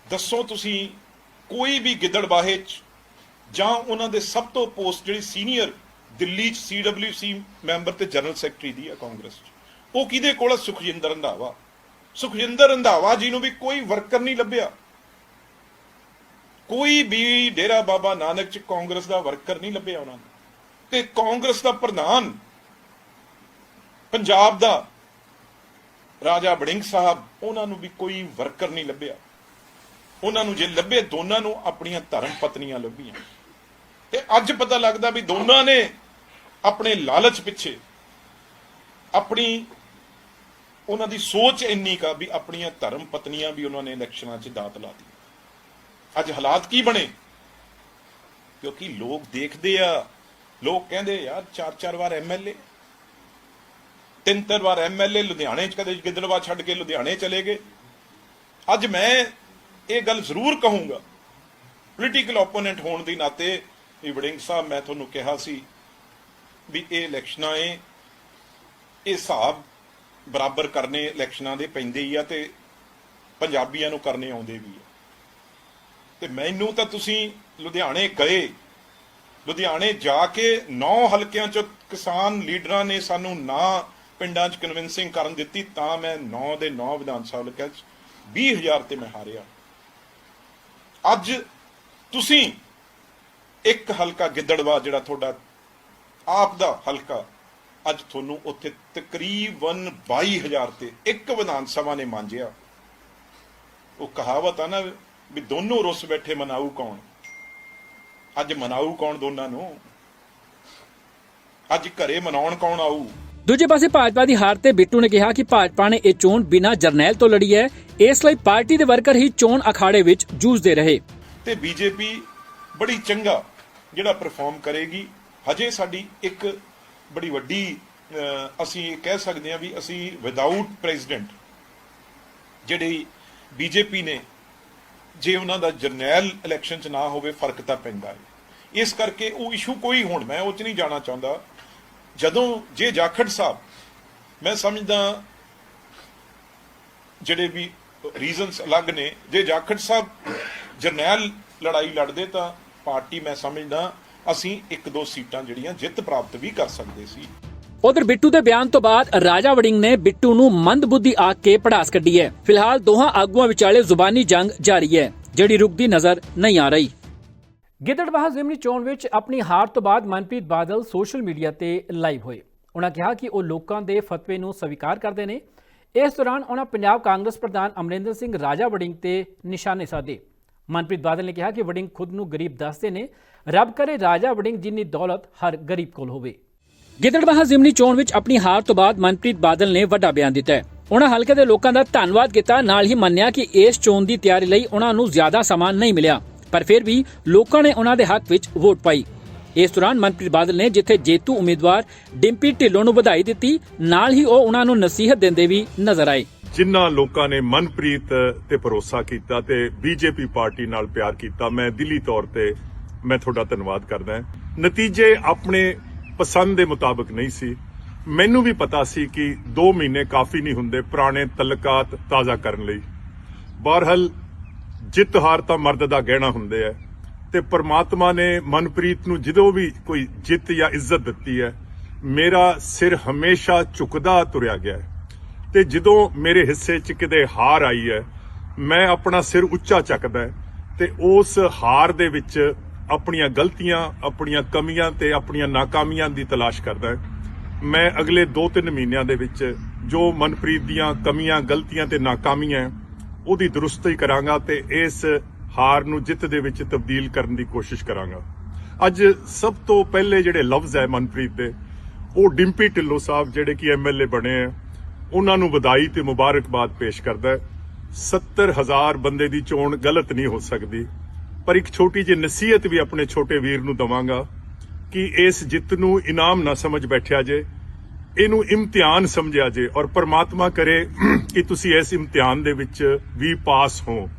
ਦੱਸੋ ਤੁਸੀਂ ਕੋਈ ਵੀ ਗਿੱਦੜਬਾਹੇ 'ਚ ਜਾਂ ਉਹਨਾਂ ਦੇ ਸਭ ਤੋਂ ਪੋਸਟ ਜਿਹੜੀ ਸੀਨੀਅਰ ਦਿੱਲੀ 'ਚ ਸੀਡਬਲਯੂਸੀ ਮੈਂਬਰ ਤੇ ਜਨਰਲ ਸੈਕਟਰੀ ਦੀ ਆ ਕਾਂਗਰਸ 'ਚ, ਉਹ ਕਿਹਦੇ ਕੋਲ ਆ? ਸੁਖਜਿੰਦਰ ਰੰਧਾਵਾ। ਸੁਖਜਿੰਦਰ ਰੰਧਾਵਾ ਜੀ ਨੂੰ ਵੀ ਕੋਈ ਵਰਕਰ ਨਹੀਂ ਲੱਭਿਆ। ਕੋਈ ਵੀ ਡੇਰਾ ਬਾਬਾ ਨਾਨਕ 'ਚ ਕਾਂਗਰਸ ਦਾ ਵਰਕਰ ਨਹੀਂ ਲੱਭਿਆ ਉਹਨਾਂ ਨੂੰ। ਤੇ ਕਾਂਗਰਸ ਦਾ ਪ੍ਰਧਾਨ ਪੰਜਾਬ ਦਾ ਰਾਜਾ ਬੜਿੰਗ ਸਾਹਿਬ, ਉਹਨਾਂ ਨੂੰ ਵੀ ਕੋਈ ਵਰਕਰ ਨਹੀਂ ਲੱਭਿਆ। ਉਹਨਾਂ ਨੂੰ ਜੇ ਲੱਭੇ, ਦੋਨਾਂ ਨੂੰ ਆਪਣੀਆਂ ਧਰਮ ਪਤਨੀਆਂ ਲੱਭੀਆਂ। ਤੇ ਅੱਜ ਪਤਾ ਲੱਗਦਾ ਵੀ ਦੋਨਾਂ ਨੇ ਆਪਣੇ ਲਾਲਚ ਪਿੱਛੇ ਆਪਣੀ ਉਹਨਾਂ ਦੀ ਸੋਚ ਇੰਨੀ ਕਾ ਵੀ ਆਪਣੀਆਂ ਧਰਮ ਪਤਨੀਆਂ ਵੀ ਉਹਨਾਂ ਨੇ ਇਲੈਕਸ਼ਨਾਂ 'ਚ ਦਾਤ ਲਾ ਦਿੱਤੀ। ਅੱਜ ਹਾਲਾਤ ਕੀ ਬਣੇ? ਕਿਉਂਕਿ ਲੋਕ ਦੇਖਦੇ ਆ, ਲੋਕ ਕਹਿੰਦੇ ਯਾਰ ਚਾਰ ਚਾਰ ਵਾਰ ਐਮਐਲਏ ਤਿੰਨ ਤਿੰਨ ਵਾਰ ਐਮਐਲਏ ਲੁਧਿਆਣੇ ਚ, ਕਦੇ ਗਿੱਦੜਵਾ ਛੱਡ ਕੇ ਲੁਧਿਆਣੇ ਚਲੇ ਗਏ। ਅੱਜ ਮੈਂ ਇਹ ਗੱਲ ਜ਼ਰੂਰ ਕਹੂੰਗਾ। ਪੋਲੀਟੀਕਲ ਓਪੋਨੈਂਟ ਹੋਣ ਦੇ ਨਾਤੇ ਵੀ ਵੜਿੰਗ ਸਾਹਿਬ, ਮੈਂ ਤੁਹਾਨੂੰ ਕਿਹਾ ਸੀ ਵੀ ਇਹ ਇਲੈਕਸ਼ਨਾਂ ਏ, ਇਹ ਹਿਸਾਬ ਬਰਾਬਰ ਕਰਨੇ ਇਲੈਕਸ਼ਨਾਂ ਦੇ ਪੈਂਦੇ ਹੀ ਆ ਤੇ ਪੰਜਾਬੀਆਂ ਨੂੰ ਕਰਨੇ ਆਉਂਦੇ ਵੀ ਆ। ਤੇ ਮੈਨੂੰ ਤਾਂ ਤੁਸੀਂ ਲੁਧਿਆਣੇ ਗਏ। ਲੁਧਿਆਣੇ ਜਾ ਕੇ 9 ਹਲਕਿਆਂ ਚ ਕਿਸਾਨ ਲੀਡਰਾਂ ਨੇ ਸਾਨੂੰ ਨਾ ਪਿੰਡਾਂ ਚ ਕਨਵਿੰਸਿੰਗ ਕਰਨ ਦਿੱਤੀ, ਤਾਂ ਮੈਂ 9 ਦੇ 9 ਵਿਧਾਨ ਸਭਾ ਹਲਕਿਆਂ ਚ 20000 ਤੇ ਮੈਂ ਹਾਰਿਆ। ਅੱਜ ਤੁਸੀਂ ਇੱਕ ਹਲਕਾ ਗਿੱਦੜਵਾ, ਜਿਹੜਾ ਤੁਹਾਡਾ ਆਪ ਦਾ ਹਲਕਾ, ਅੱਜ ਤੁਹਾਨੂੰ ਉੱਥੇ ਤਕਰੀਬਨ 22000 ਤੇ ਇੱਕ ਵਿਧਾਨ ਸਭਾ ਨੇ ਮਾਂਜਿਆ। ਉਹ ਕਹਾਵਤ ਆ ਨਾ ਵੀ ਦੋਨੋਂ ਰੁੱਸ ਬੈਠੇ ਮਨਾਊ ਕੌਣ? ਅੱਜ ਮਨਾਊ ਕੌਣ ਦੋਨਾਂ ਨੂੰ? ਅੱਜ ਘਰੇ ਮਨਾਉਣ ਕੌਣ ਆਊ? ਦੂਜੇ ਪਾਸੇ ਭਾਜਪਾ ਦੀ ਹਾਰ ਤੇ ਬਿੱਟੂ ਨੇ ਕਿਹਾ ਕਿ ਭਾਜਪਾ ਨੇ ਇਹ ਚੋਣ ਬਿਨਾਂ ਜਰਨੈਲ ਤੋਂ ਲੜੀ ਹੈ। ਇਸ ਲਈ ਪਾਰਟੀ ਦੇ ਵਰਕਰ ਹੀ ਚੋਣ ਅਖਾੜੇ ਵਿੱਚ ਜੂਝਦੇ ਰਹੇ। ਤੇ ਬੀਜੇਪੀ ਬੜੀ ਚੰਗਾ ਜਿਹੜਾ ਪਰਫਾਰਮ ਕਰੇਗੀ। ਹਜੇ ਸਾਡੀ ਇੱਕ ਬੜੀ ਵੱਡੀ ਅਸੀਂ ਕਹਿ ਸਕਦੇ ਹਾਂ ਵੀ ਅਸੀਂ ਵਿਦਆਊਟ ਪ੍ਰੈਜ਼ੀਡੈਂਟ ਜਿਹੜੀ ਬੀਜੇਪੀ ਨੇ, ਜੇ ਉਹਨਾਂ ਦਾ ਜਰਨੈਲ ਇਲੈਕਸ਼ਨ ਚ ਨਾ ਹੋਵੇ, ਫ਼ਰਕ ਤਾਂ ਪੈਂਦਾ ਹੈ। ਇਸ ਕਰਕੇ ਉਹ ਇਸ਼ੂ ਕੋਈ ਹੁਣ, ਮੈਂ ਉਹ ਚ ਨਹੀਂ ਜਾਣਾ ਚਾਹੁੰਦਾ। ਜਦੋਂ ਜੇ ਜਾਖੜ ਸਾਹਿਬ, ਮੈਂ ਸਮਝਦਾ ਜਿਹੜੇ ਵੀ ਰੀਜ਼ਨਸ ਅਲੱਗ ਨੇ, ਜੇ ਜਾਖੜ ਸਾਹਿਬ ਜਰਨੈਲ ਲੜਾਈ ਲੜਦੇ ਤਾਂ ਪਾਰਟੀ ਮੈਂ ਸਮਝਦਾ ਅਸੀਂ ਇੱਕ ਦੋ ਸੀਟਾਂ ਜਿਹੜੀਆਂ ਜਿੱਤ ਪ੍ਰਾਪਤ ਵੀ ਕਰ ਸਕਦੇ ਸੀ। ਉਧਰ ਬਿੱਟੂ ਦੇ ਬਿਆਨ ਤੋਂ ਬਾਅਦ ਰਾਜਾ ਵੜਿੰਗ ਨੇ ਬਿੱਟੂ ਨੂੰ ਮੰਦਬੁੱਧੀ ਆਖ ਕੇ ਪੜਾਸ ਕੱਢੀ ਹੈ। ਫਿਲਹਾਲ ਦੋਹਾਂ ਆਗੂਆਂ ਵਿਚਾਲੇ ਜ਼ੁਬਾਨੀ ਜੰਗ ਜਾਰੀ ਹੈ, ਜਿਹੜੀ ਰੁਕਦੀ ਨਜ਼ਰ ਨਹੀਂ ਆ ਰਹੀ। ਗਿੱਦੜਬਾਹਾ ਜ਼ਿਮਨੀ ਚੋਣ ਵਿੱਚ ਆਪਣੀ ਹਾਰ ਤੋਂ ਬਾਅਦ ਮਨਪ੍ਰੀਤ ਬਾਦਲ ਸੋਸ਼ਲ ਮੀਡੀਆ ਤੇ ਲਾਈਵ ਹੋਏ। ਉਹਨਾਂ ਕਿਹਾ ਕਿ ਉਹ ਲੋਕਾਂ ਦੇ ਫਤਵੇ ਨੂੰ ਸਵੀਕਾਰ ਕਰਦੇ ਨੇ। ਇਸ ਦੌਰਾਨ ਉਹਨਾਂ ਪੰਜਾਬ ਕਾਂਗਰਸ ਪ੍ਰਧਾਨ ਅਮਰਿੰਦਰ ਸਿੰਘ ਰਾਜਾ ਵੜਿੰਗ ਤੇ ਨਿਸ਼ਾਨੇ ਸਾਧੇ। ਮਨਪ੍ਰੀਤ ਬਾਦਲ ਨੇ ਕਿਹਾ ਕਿ ਵੜਿੰਗ ਖੁਦ ਨੂੰ ਗਰੀਬ ਦੱਸਦੇ ਨੇ, ਰੱਬ ਕਰੇ ਰਾਜਾ ਵੜਿੰਗ ਜਿੰਨੀ ਦੌਲਤ ਹਰ ਗਰੀਬ ਕੋਲ ਹੋਵੇ। ਗਿੱਦੜਬਾਹਾ ਜ਼ਿਮਨੀ ਚੋਣ ਵਿੱਚ ਆਪਣੀ ਹਾਰ ਤੋਂ ਬਾਅਦ ਮਨਪ੍ਰੀਤ ਬਾਦਲ ਨੇ ਵੱਡਾ ਬਿਆਨ ਦਿੱਤਾ ਹੈ। ਉਹਨਾਂ ਹਲਕੇ ਦੇ ਲੋਕਾਂ ਦਾ ਧੰਨਵਾਦ ਕੀਤਾ, ਨਾਲ ਹੀ ਮੰਨਿਆ ਕਿ ਇਸ ਚੋਣ ਦੀ ਤਿਆਰੀ ਲਈ ਉਹਨਾਂ ਨੂੰ ਜ਼ਿਆਦਾ ਸਮਾਂ ਨਹੀਂ ਮਿਲਿਆ। ਪਰ ਫਿਰ ਵੀ ਲੋਕਾਂ ਨੇ ਉਹਨਾਂ ਦੇ ਹੱਕ ਵਿੱਚ ਵੋਟ ਪਾਈ। ਇਸ ਦੌਰਾਨ ਮਨਪ੍ਰੀਤ ਬਾਦਲ ਨੇ ਜਿੱਥੇ ਜੇਤੂ ਉਮੀਦਵਾਰ ਡਿੰਪੀ ਢਿੱਲੋਂ ਨੂੰ ਵਧਾਈ ਦਿੱਤੀ, ਨਾਲ ਹੀ ਉਹ ਉਹਨਾਂ ਨੂੰ ਨਸੀਹਤ ਦਿੰਦੇ ਵੀ ਨਜ਼ਰ ਆਏ। ਜਿਨ੍ਹਾਂ ਲੋਕਾਂ ਨੇ ਮਨਪ੍ਰੀਤ ਤੇ ਭਰੋਸਾ ਕੀਤਾ ਤੇ ਬੀਜੇਪੀ ਪਾਰਟੀ ਨਾਲ ਪਿਆਰ ਕੀਤਾ, ਮੈਂ ਦਿੱਲੀ ਤੌਰ ਤੇ ਮੈਂ ਤੁਹਾਡਾ ਧੰਨਵਾਦ ਕਰਦਾ ਨਤੀਜੇ ਆਪਣੇ ਪਸੰਦ ਦੇ ਮੁਤਾਬਕ ਨਹੀਂ ਸੀ। ਮੈਨੂੰ ਵੀ ਪਤਾ ਸੀ ਕਿ 2 ਮਹੀਨੇ ਕਾਫੀ ਨਹੀਂ ਹੁੰਦੇ ਪੁਰਾਣੇ ਤਲਕਾਤ ਤਾਜ਼ਾ ਕਰਨ ਲਈ। ਬਹਰਹਾਲ ਜਿੱਤ ਹਾਰ ਤਾਂ ਮਰਦ ਦਾ ਗਹਿਣਾ ਹੁੰਦੇ ਆ। ਤੇ ਪ੍ਰਮਾਤਮਾ ਨੇ ਮਨਪ੍ਰੀਤ ਨੂੰ ਜਦੋਂ ਵੀ ਕੋਈ ਜਿੱਤ ਜਾਂ ਇੱਜ਼ਤ ਦਿੱਤੀ ਹੈ, ਮੇਰਾ ਸਿਰ ਹਮੇਸ਼ਾ ਝੁਕਦਾ ਤੁਰਿਆ ਗਿਆ ਹੈ। ਤੇ ਜਦੋਂ ਮੇਰੇ ਹਿੱਸੇ 'ਚ ਕਿਤੇ ਹਾਰ ਆਈ ਹੈ, ਮੈਂ ਆਪਣਾ ਸਿਰ ਉੱਚਾ ਚੱਕਦਾ ਹੈ ਤੇ ਉਸ ਹਾਰ ਦੇ ਵਿੱਚ ਆਪਣੀਆਂ ਗਲਤੀਆਂ, ਆਪਣੀਆਂ ਕਮੀਆਂ ਤੇ ਆਪਣੀਆਂ ਨਾਕਾਮੀਆਂ ਦੀ ਤਲਾਸ਼ ਕਰਦਾ ਮੈਂ ਅਗਲੇ 2-3 ਮਹੀਨਿਆਂ ਦੇ ਵਿੱਚ ਜੋ ਮਨਪ੍ਰੀਤ ਦੀਆਂ ਕਮੀਆਂ, ਗਲਤੀਆਂ ਤੇ ਨਾਕਾਮੀਆਂ ਉਹਦੀ ਦਰੁਸਤੀ ਕਰਾਂਗਾ ਤੇ ਇਸ ਹਾਰ ਨੂੰ ਜਿੱਤ ਦੇ ਵਿੱਚ ਤਬਦੀਲ ਕਰਨ ਦੀ ਕੋਸ਼ਿਸ਼ ਕਰਾਂਗਾ। ਅੱਜ ਸਭ ਤੋਂ ਪਹਿਲੇ ਜਿਹੜੇ ਲਫ਼ਜ਼ ਹੈ ਮਨਪ੍ਰੀਤ ਦੇ, ਉਹ ਡਿੰਪੀ ਢਿੱਲੋਂ ਸਾਹਿਬ ਜਿਹੜੇ ਕਿ ਐਮਐਲਏ ਬਣੇ ਆ, ਉਹਨਾਂ ਨੂੰ ਵਧਾਈ ਤੇ ਮੁਬਾਰਕਬਾਦ ਪੇਸ਼ ਕਰਦਾ ਹੈ। 70000 ਬੰਦੇ ਦੀ ਚੋਣ ਗਲਤ ਨਹੀਂ ਹੋ ਸਕਦੀ, ਪਰ ਇੱਕ ਛੋਟੀ ਜਿਹੀ ਨਸੀਹਤ ਵੀ ਆਪਣੇ ਛੋਟੇ ਵੀਰ ਨੂੰ ਦਵਾਂਗਾ ਕਿ ਇਸ ਜਿੱਤ ਨੂੰ ਇਨਾਮ ਨਾ ਸਮਝ ਬੈਠਿਆ ਜੇ ਇਹਨੂੰ ਇਮਤਿਹਾਨ ਸਮਝਿਆ ਜੇ ਔਰ ਪ੍ਰਮਾਤਮਾ ਕਰੇ ਕਿ ਤੁਸੀਂ ਇਸ ਇਮਤਿਹਾਨ ਦੇ ਵਿੱਚ ਵੀ ਪਾਸ ਹੋ।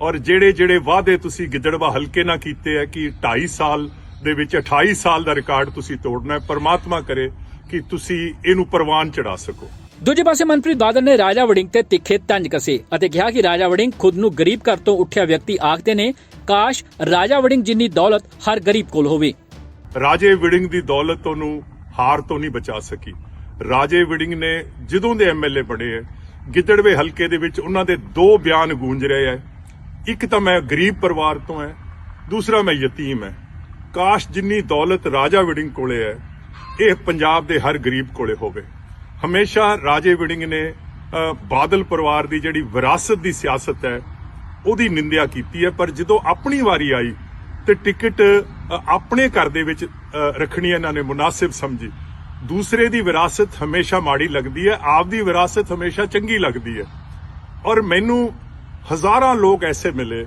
ਔਰ ਜਿਹੜੇ ਜਿਹੜੇ ਵਾਅਦੇ ਤੁਸੀਂ ਗਿੱਦੜਵਾ ਹਲਕੇ ਨਾਲ ਕੀਤੇ ਆ ਕਿ 2.5 ਸਾਲ ਦੇ ਵਿੱਚ 28 ਸਾਲ ਦਾ ਰਿਕਾਰਡ ਤੁਸੀਂ ਤੋੜਨਾ ਹੈ ਪ੍ਰਮਾਤਮਾ ਕਰੇ ਕਿ ਤੁਸੀਂ ਇਹਨੂੰ ਪ੍ਰਵਾਨ ਚੜਾ ਸਕੋ। ਦੂਜੇ ਪਾਸੇ ਮਨਪ੍ਰੀਤ ਬਾਦਲ ਨੇ ਰਾਜਾ ਵੜਿੰਗ ਤੇ ਤਿੱਖੇ ਤੰਜ ਕਸੇ ਅਤੇ ਕਿਹਾ ਕਿ ਰਾਜਾ ਵੜਿੰਗ ਖੁਦ ਨੂੰ ਗਰੀਬ ਘਰ ਤੋਂ ਉੱਠਿਆ ਵਿਅਕਤੀ ਆਖਦੇ ਨੇ ਕਾਸ਼ ਰਾਜਾ ਵੜਿੰਗ ਜਿੰਨੀ ਦੌਲਤ ਹਰ ਗਰੀਬ ਕੋਲ ਹੋਵੇ। ਰਾਜੇ ਵਿੜਿੰਗ ਦੀ ਦੌਲਤ ਉਹਨੂੰ ਹਾਰ ਤੋਂ ਨਹੀਂ ਬਚਾ ਸਕੀ। ਰਾਜੇ ਵਿੜਿੰਗ ਨੇ ਜਦੋਂ ਦੇ ਐਮਐਲਏ ਬਣੇ ਹੈ ਗਿੱਦੜਵੇ ਹਲਕੇ ਦੇ ਵਿੱਚ ਉਹਨਾਂ ਦੇ ਦੋ ਬਿਆਨ ਗੂੰਜ ਰਹੇ ਹੈ ਇੱਕ ਤਾਂ ਮੈਂ ਗਰੀਬ ਪਰਿਵਾਰ ਤੋਂ ਹੈ ਦੂਸਰਾ ਮੈਂ ਯਤੀਮ ਹੈ ਕਾਸ਼ ਜਿੰਨੀ ਦੌਲਤ ਰਾਜਾ ਵਿੜਿੰਗ ਕੋਲੇ ਹੈ ਇਹ ਪੰਜਾਬ ਦੇ ਹਰ ਗਰੀਬ ਕੋਲੇ ਹੋਵੇ। ਹਮੇਸ਼ਾ ਰਾਜੇ ਵਿੜਿੰਗ ਨੇ ਬਾਦਲ ਪਰਿਵਾਰ ਦੀ ਜਿਹੜੀ ਵਿਰਾਸਤ ਦੀ ਸਿਆਸਤ ਹੈ ਉਹਦੀ ਨਿੰਦਿਆ ਕੀਤੀ ਹੈ ਪਰ ਜਦੋਂ ਆਪਣੀ ਵਾਰੀ ਆਈ ਤੇ ਟਿਕਟ ਆਪਣੇ ਘਰ ਦੇ ਵਿੱਚ ਰੱਖਣੀ ਇਹਨਾਂ ਨੇ ਮੁਨਾਸਿਬ ਸਮਝੀ। ਦੂਸਰੇ ਦੀ ਵਿਰਾਸਤ ਹਮੇਸ਼ਾ ਮਾੜੀ ਲੱਗਦੀ ਹੈ ਆਪ ਦੀ ਵਿਰਾਸਤ ਹਮੇਸ਼ਾ ਚੰਗੀ ਲੱਗਦੀ ਹੈ ਔਰ ਮੈਨੂੰ ਹਜ਼ਾਰਾਂ ਲੋਕ ਐਸੇ ਮਿਲੇ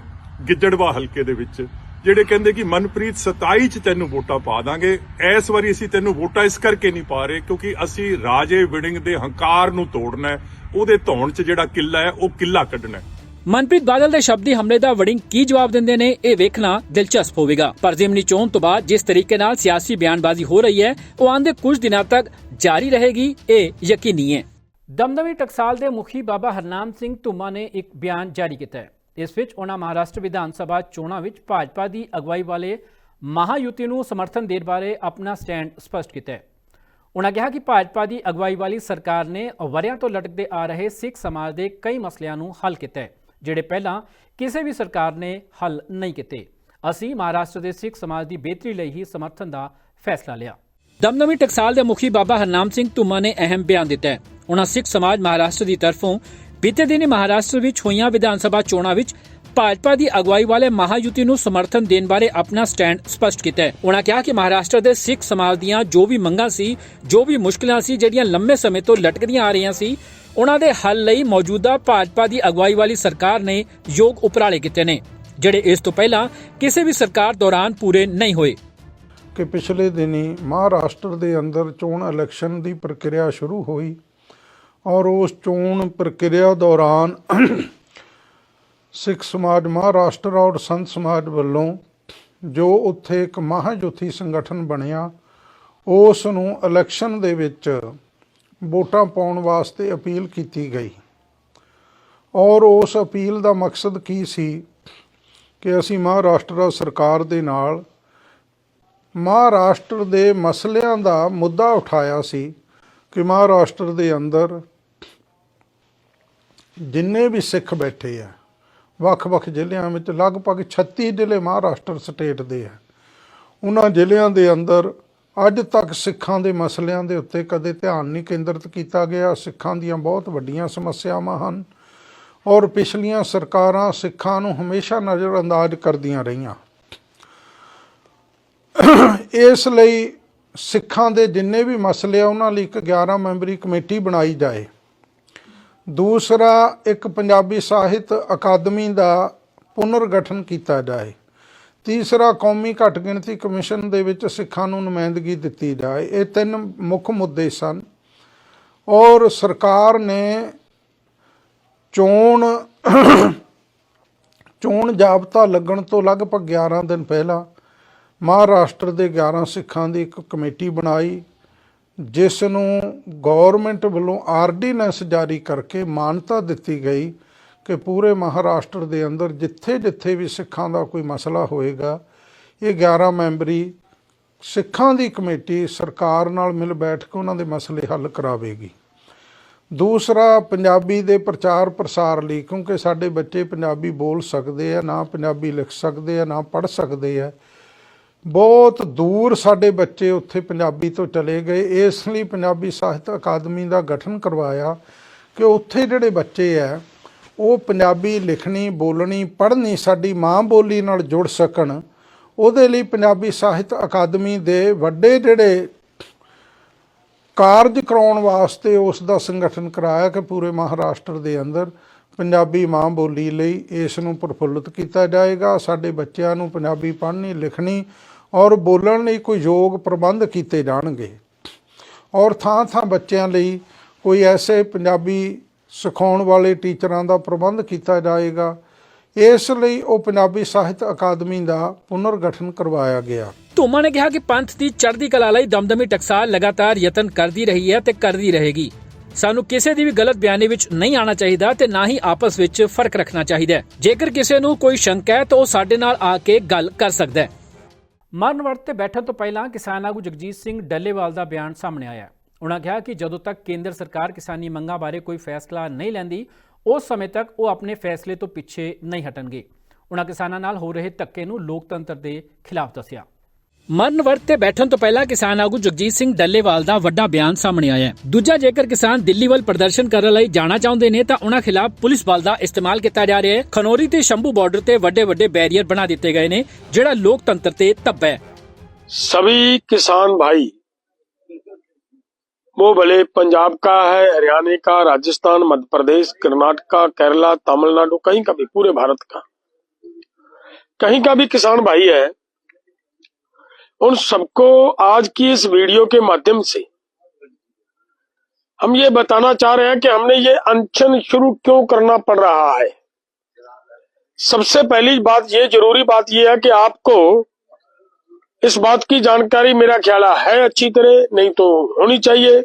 ਗਿੱਦੜਵਾ ਹਲਕੇ ਦੇ ਵਿੱਚ ਜਿਹੜੇ ਕਹਿੰਦੇ ਕਿ ਮਨਪ੍ਰੀਤ 27 ਚ ਤੈਨੂੰ ਵੋਟਾਂ ਪਾ ਦਾਂਗੇ ਇਸ ਵਾਰੀ ਅਸੀਂ ਤੈਨੂੰ ਵੋਟਾਂ ਇਸ ਕਰਕੇ ਨਹੀਂ ਪਾ ਰਹੇ ਕਿਉਂਕਿ ਅਸੀਂ ਰਾਜੇ ਵਿੜਿੰਗ ਦੇ ਹੰਕਾਰ ਨੂੰ ਤੋੜਨਾ ਹੈ ਉਹਦੇ ਧੌਣ 'ਚ ਜਿਹੜਾ ਕਿੱਲਾ ਹੈ ਉਹ ਕਿੱਲਾ ਕੱਢਣਾ ਹੈ ਮਨਪ੍ਰੀਤ ਬਾਦਲ ਦੇ ਸ਼ਬਦੀ ਹਮਲੇ ਦਾ ਵੜਿੰਗ ਕੀ ਜਵਾਬ ਦਿੰਦੇ ਨੇ, ਇਹ ਵੇਖਣਾ ਦਿਲਚਸਪ ਹੋਵੇਗਾ। ਪਰ ਜ਼ਿਮਨੀ ਚੋਣ ਤੋਂ ਬਾਅਦ ਜਿਸ ਤਰੀਕੇ ਨਾਲ ਸਿਆਸੀ ਬਿਆਨਬਾਜ਼ੀ ਹੋ ਰਹੀ ਹੈ, ਉਹ ਆਂਦੇ ਕੁਝ ਦਿਨਾਂ ਤੱਕ ਜਾਰੀ ਰਹੇਗੀ, ਇਹ ਯਕੀਨੀ ਹੈ। ਦਮਦਮੀ ਟਕਸਾਲ ਦੇ ਮੁਖੀ ਬਾਬਾ ਹਰਨਾਮ ਸਿੰਘ ਧੁੰਮਾ ਨੇ ਇੱਕ ਬਿਆਨ ਜਾਰੀ ਕੀਤਾ ਹੈ। ਇਸ ਵਿੱਚ ਉਹਨਾਂ ਮਹਾਰਾਸ਼ਟਰ ਵਿਧਾਨ ਸਭਾ ਚੋਣਾਂ ਵਿੱਚ ਭਾਜਪਾ ਦੀ ਅਗਵਾਈ ਵਾਲੇ ਮਹਾਯੁਤੀ ਨੂੰ ਸਮਰਥਨ ਦੇਣ ਬਾਰੇ ਆਪਣਾ ਸਟੈਂਡ ਸਪਸ਼ਟ ਕੀਤਾ ਹੈ। ਉਨ੍ਹਾਂ ਕਿਹਾ ਕਿ ਭਾਜਪਾ ਦੀ ਅਗਵਾਈ ਵਾਲੀ ਸਰਕਾਰ ਨੇ ਵਰਿਆਂ ਤੋਂ ਲਟਕਦੇ ਆ ਰਹੇ ਸਿੱਖ ਸਮਾਜ ਦੇ ਕਈ ਮਸਲਿਆਂ ਨੂੰ ਹੱਲ ਕੀਤਾ ਹੈ। ਜਿਹੜੇ ਪਹਿਲਾਂ ਕਿਸੇ ਵੀ ਸਰਕਾਰ ਨੇ ਹੱਲ ਨਹੀਂ ਕੀਤੇ। ਅਸੀਂ ਮਹਾਰਾਸ਼ਟਰ ਦੇ ਸਿੱਖ ਸਮਾਜ ਦੀ ਬਿਹਤਰੀ ਲਈ ਹੀ ਸਮਰਥਨ ਦਾ ਫੈਸਲਾ ਲਿਆ। ਦਮਦਮੀ ਟਕਸਾਲ ਦੇ ਮੁਖੀ ਬਾਬਾ ਹਰਨਾਮ ਸਿੰਘ ਧੁੰਮਾ ਨੇ ਅਹਿਮ ਬਿਆਨ ਦਿੱਤਾ ਹੈ। ਉਹਨਾਂ ਸਿੱਖ ਸਮਾਜ ਮਹਾਰਾਸ਼ਟਰ ਦੀ ਤਰਫੋਂ ਬੀਤੇ ਦਿਨੀ ਮਹਾਰਾਸ਼ਟਰ ਵਿੱਚ ਹੋਈਆਂ ਵਿਧਾਨ ਸਭਾ ਚੋਣਾਂ ਵਿੱਚ ਭਾਜਪਾ ਦੀ ਅਗਵਾਈ ਵਾਲੇ ਮਹਾਯੁਤੀ ਨੂੰ ਸਮਰਥਨ ਦੇਣ ਬਾਰੇ ਆਪਣਾ ਸਟੈਂਡ ਸਪਸ਼ਟ ਕੀਤਾ ਹੈ। ਉਹਨਾਂ ਕਿਹਾ ਕਿ ਮਹਾਰਾਸ਼ਟਰ ਦੇ ਸਿੱਖ ਸਮਾਜ ਦੀਆਂ ਜੋ ਵੀ ਮੰਗਾਂ ਸੀ, ਜੋ ਵੀ ਮੁਸ਼ਕਲਾਂ ਸੀ, ਜਿਹੜੀਆਂ ਲੰਮੇ ਸਮੇਂ ਤੋਂ ਲਟਕਦੀਆਂ ਆ ਰਹੀਆਂ ਸੀ ਉਹਨਾਂ ਦੇ ਹੱਲ ਲਈ ਮੌਜੂਦਾ ਭਾਜਪਾ ਦੀ ਅਗਵਾਈ ਵਾਲੀ ਸਰਕਾਰ ਨੇ ਯੋਗ ਉਪਰਾਲੇ ਕੀਤੇ ਨੇ, ਜਿਹੜੇ ਇਸ ਤੋਂ ਪਹਿਲਾਂ ਕਿਸੇ ਵੀ ਸਰਕਾਰ ਦੌਰਾਨ ਪੂਰੇ ਨਹੀਂ ਹੋਏ। ਕਿ ਪਿਛਲੇ ਦਿਨੀ ਮਹਾਰਾਸ਼ਟਰ ਦੇ ਅੰਦਰ ਚੋਣ ਇਲੈਕਸ਼ਨ ਦੀ ਪ੍ਰਕਿਰਿਆ ਸ਼ੁਰੂ ਹੋਈ ਔਰ ਉਸ ਚੋਣ ਪ੍ਰਕਿਰਿਆ ਦੌਰਾਨ ਸਿੱਖ ਸਮਾਜ ਮਹਾਰਾਸ਼ਟਰ ਔਰ ਸੰਤ ਸਮਾਜ ਵੱਲੋਂ ਜੋ ਉੱਥੇ ਇੱਕ ਮਹਾਯੁਤੀ ਸੰਗਠਨ ਬਣਿਆ, ਉਸ ਨੂੰ ਇਲੈਕਸ਼ਨ ਦੇ ਵਿੱਚ ਵੋਟਾਂ ਪਾਉਣ ਵਾਸਤੇ ਅਪੀਲ ਕੀਤੀ ਗਈ। ਔਰ ਉਸ ਅਪੀਲ ਦਾ ਮਕਸਦ ਕੀ ਸੀ ਕਿ ਅਸੀਂ ਮਹਾਰਾਸ਼ਟਰ ਸਰਕਾਰ ਦੇ ਨਾਲ ਮਹਾਰਾਸ਼ਟਰ ਦੇ ਮਸਲਿਆਂ ਦਾ ਮੁੱਦਾ ਉਠਾਇਆ ਸੀ ਕਿ ਮਹਾਰਾਸ਼ਟਰ ਦੇ ਅੰਦਰ ਜਿੰਨੇ ਵੀ ਸਿੱਖ ਬੈਠੇ ਆ ਵੱਖ-ਵੱਖ ਜ਼ਿਲ੍ਹਿਆਂ ਵਿੱਚ ਲਗਭਗ 36 ਜ਼ਿਲ੍ਹੇ ਮਹਾਰਾਸ਼ਟਰ ਸਟੇਟ ਦੇ ਆ। ਉਹਨਾਂ ਜ਼ਿਲ੍ਹਿਆਂ ਦੇ ਅੰਦਰ ਅੱਜ ਤੱਕ ਸਿੱਖਾਂ ਦੇ ਮਸਲਿਆਂ ਦੇ ਉੱਤੇ ਕਦੇ ਧਿਆਨ ਨਹੀਂ ਕੇਂਦਰਿਤ ਕੀਤਾ ਗਿਆ। ਸਿੱਖਾਂ ਦੀਆਂ ਬਹੁਤ ਵੱਡੀਆਂ ਸਮੱਸਿਆਵਾਂ ਹਨ ਔਰ ਪਿਛਲੀਆਂ ਸਰਕਾਰਾਂ ਸਿੱਖਾਂ ਨੂੰ ਹਮੇਸ਼ਾ ਨਜ਼ਰਅੰਦਾਜ਼ ਕਰਦੀਆਂ ਰਹੀਆਂ। ਇਸ ਲਈ ਸਿੱਖਾਂ ਦੇ ਜਿੰਨੇ ਵੀ ਮਸਲੇ ਆ, ਉਹਨਾਂ ਲਈ ਇੱਕ 11 ਮੈਂਬਰੀ ਕਮੇਟੀ ਬਣਾਈ ਜਾਏ। ਦੂਸਰਾ, ਇੱਕ ਪੰਜਾਬੀ ਸਾਹਿਤ ਅਕਾਦਮੀ ਦਾ ਪੁਨਰਗਠਨ ਕੀਤਾ ਜਾਏ। ਤੀਸਰਾ, ਕੌਮੀ ਘੱਟ ਗਿਣਤੀ ਕਮਿਸ਼ਨ ਦੇ ਵਿੱਚ ਸਿੱਖਾਂ ਨੂੰ ਨੁਮਾਇੰਦਗੀ ਦਿੱਤੀ ਜਾਏ। ਇਹ ਤਿੰਨ ਮੁੱਖ ਮੁੱਦੇ ਸਨ। ਔਰ ਸਰਕਾਰ ਨੇ ਚੋਣ ਚੋਣ ਜਾਬਤਾ ਲੱਗਣ ਤੋਂ ਲਗਭਗ 11 ਦਿਨ ਪਹਿਲਾਂ ਮਹਾਰਾਸ਼ਟਰ ਦੇ 11 ਸਿੱਖਾਂ ਦੀ ਇੱਕ ਕਮੇਟੀ ਬਣਾਈ। ਜਿਸ ਨੂੰ ਗਵਰਨਮੈਂਟ ਵੱਲੋਂ ਆਰਡੀਨੈਂਸ ਜਾਰੀ ਕਰਕੇ ਮਾਨਤਾ ਦਿੱਤੀ ਗਈ ਕਿ ਪੂਰੇ ਮਹਾਰਾਸ਼ਟਰ ਦੇ ਅੰਦਰ ਜਿੱਥੇ-ਜਿੱਥੇ ਵੀ ਸਿੱਖਾਂ ਦਾ ਕੋਈ ਮਸਲਾ ਹੋਏਗਾ, ਇਹ 11 ਮੈਂਬਰੀ ਸਿੱਖਾਂ ਦੀ ਕਮੇਟੀ ਸਰਕਾਰ ਨਾਲ ਮਿਲ ਬੈਠ ਕੇ ਉਹਨਾਂ ਦੇ ਮਸਲੇ ਹੱਲ ਕਰਾਵੇਗੀ। ਦੂਸਰਾ, ਪੰਜਾਬੀ ਦੇ ਪ੍ਰਚਾਰ ਪ੍ਰਸਾਰ ਲਈ, ਕਿਉਂਕਿ ਸਾਡੇ ਬੱਚੇ ਪੰਜਾਬੀ ਬੋਲ ਸਕਦੇ ਆ, ਨਾ ਪੰਜਾਬੀ ਲਿਖ ਸਕਦੇ ਆ, ਨਾ ਪੜ੍ਹ ਸਕਦੇ ਆ ਬਹੁਤ ਦੂਰ ਸਾਡੇ ਬੱਚੇ ਉੱਥੇ ਪੰਜਾਬੀ ਤੋਂ ਚਲੇ ਗਏ। ਇਸ ਲਈ ਪੰਜਾਬੀ ਸਾਹਿਤ ਅਕਾਦਮੀ ਦਾ ਗਠਨ ਕਰਵਾਇਆ ਕਿ ਉੱਥੇ ਜਿਹੜੇ ਬੱਚੇ ਆ ਉਹ ਪੰਜਾਬੀ ਲਿਖਣੀ, ਬੋਲਣੀ, ਪੜ੍ਹਨੀ, ਸਾਡੀ ਮਾਂ ਬੋਲੀ ਨਾਲ ਜੁੜ ਸਕਣ। ਉਹਦੇ ਲਈ ਪੰਜਾਬੀ ਸਾਹਿਤ ਅਕਾਦਮੀ ਦੇ ਵੱਡੇ ਜਿਹੜੇ ਕਾਰਜ ਕਰਾਉਣ ਵਾਸਤੇ ਉਸ ਦਾ ਸੰਗਠਨ ਕਰਾਇਆ ਕਿ ਪੂਰੇ ਮਹਾਰਾਸ਼ਟਰ ਦੇ ਅੰਦਰ ਪੰਜਾਬੀ ਮਾਂ ਬੋਲੀ ਲਈ ਇਸ ਨੂੰ ਪ੍ਰਫੁੱਲਤ ਕੀਤਾ ਜਾਏਗਾ। ਸਾਡੇ ਬੱਚਿਆਂ ਨੂੰ ਪੰਜਾਬੀ ਪੜ੍ਹਨੀ, ਲਿਖਣੀ ਔਰ ਬੋਲਣ ਲਈ ਕੋਈ ਯੋਗ ਪ੍ਰਬੰਧ ਕੀਤੇ ਜਾਣਗੇ। ਔਰ ਥਾਂ ਥਾਂ ਬੱਚਿਆਂ ਲਈ ਕੋਈ ਐਸੇ ਪੰਜਾਬੀ ਸਿਖਾਉਣ ਵਾਲੇ ਟੀਚਰਾਂ ਦਾ ਪ੍ਰਬੰਧ ਕੀਤਾ ਜਾਏਗਾ। ਇਸ ਲਈ ਉਹ ਪੰਜਾਬੀ ਸਾਹਿਤ ਅਕਾਦਮੀ ਦਾ ਪੁਨਰਗਠਨ ਕਰਵਾਇਆ ਗਿਆ। ਧੂਮਾ ਨੇ ਕਿਹਾ ਕਿ ਪੰਥ ਦੀ ਚੜ੍ਹਦੀ ਕਲਾ ਲਈ ਦਮਦਮੀ ਟਕਸਾਲ ਲਗਾਤਾਰ ਯਤਨ ਕਰਦੀ ਰਹੀ ਹੈ ਤੇ ਕਰਦੀ ਰਹੇਗੀ। ਸਾਨੂੰ ਕਿਸੇ ਦੀ ਵੀ ਗਲਤ ਬਿਆਨੀ ਵਿੱਚ ਨਹੀਂ ਆਉਣਾ ਚਾਹੀਦਾ ਤੇ ਨਾ ਹੀ ਆਪਸ ਵਿੱਚ ਫ਼ਰਕ ਰੱਖਣਾ ਚਾਹੀਦਾ ਹੈ। ਜੇਕਰ ਕਿਸੇ ਨੂੰ ਕੋਈ ਸ਼ੰਕਾ ਹੈ ਤਾਂ ਉਹ ਸਾਡੇ ਨਾਲ ਆ ਕੇ ਗੱਲ ਕਰ ਸਕਦਾ ਹੈ। ਮਰਨ ਵਰਤ ਤੇ ਬੈਠਣ ਤੋਂ ਪਹਿਲਾਂ ਕਿਸਾਨ ਆਗੂ ਜਗਜੀਤ ਸਿੰਘ ਡੱਲੇਵਾਲ ਦਾ ਬਿਆਨ ਸਾਹਮਣੇ ਆਇਆ। ਉਹਨਾਂ ਕਿਹਾ ਕਿ ਜਦੋਂ ਤੱਕ ਕੇਂਦਰ ਸਰਕਾਰ ਕਿਸਾਨੀ ਮੰਗਾਂ ਬਾਰੇ ਕੋਈ ਫੈਸਲਾ ਨਹੀਂ ਲੈਂਦੀ, ਉਸ ਸਮੇਂ ਤੱਕ ਉਹ ਆਪਣੇ ਫੈਸਲੇ ਤੋਂ ਪਿੱਛੇ ਨਹੀਂ ਹਟਣਗੇ। ਉਹਨਾਂ ਕਿਸਾਨਾਂ ਨਾਲ ਹੋ ਰਹੇ ਧੱਕੇ ਨੂੰ ਲੋਕਤੰਤਰ ਦੇ ਖਿਲਾਫ ਦੱਸਿਆ। ਮਰਨ ਵਰਤ ਤੇ ਬੈਠਣ ਤੋਂ ਪਹਿਲਾਂ ਕਿਸਾਨ ਆਗੂ ਜਗਜੀਤ ਸਿੰਘ ਡੱਲੇਵਾਲ ਦਾ ਵੱਡਾ ਬਿਆਨ ਸਾਹਮਣੇ ਆਇਆ ਹੈ ਦੂਜਾ ਜੇਕਰ ਕਿਸਾਨ ਦਿੱਲੀ ਵੱਲ ਪ੍ਰਦਰਸ਼ਨ ਕਰਨ ਲਈ ਜਾਣਾ ਚਾਹੁੰਦੇ ਨੇ ਤਾਂ ਉਹਨਾਂ ਖਿਲਾਫ ਪੁਲਿਸ ਬਲ ਦਾ ਇਸਤੇਮਾਲ ਕੀਤਾ ਜਾ ਰਿਹਾ ਹੈ ਖਨੌਰੀ ਤੇ ਸ਼ੰਭੂ ਬਾਰਡਰ ਤੇ ਵੱਡੇ ਵੱਡੇ ਬੈਰੀਅਰ ਬਣਾ ਦਿੱਤੇ ਗਏ ਨੇ ਜਿਹੜਾ ਲੋਕਤੰਤਰ ਤੇ ਧੱਬਾ ਹੈ सभी किसान भाई वो भले पंजाब का है हरियाणा का राजस्थान मध्य प्रदेश कर्नाटका केरला तमिलनाडु कहीं का भी पूरे भारत का कहीं का भी किसान भाई है उन सबको आज की इस वीडियो के माध्यम से हम ये बताना चाह रहे हैं कि हमने ये अनशन शुरू क्यों करना पड़ रहा है। सबसे पहली बात, ये ज़रूरी बात ये है कि आपको इस बात की जानकारी मेरा ख्याल है अच्छी तरह, नहीं तो होनी चाहिए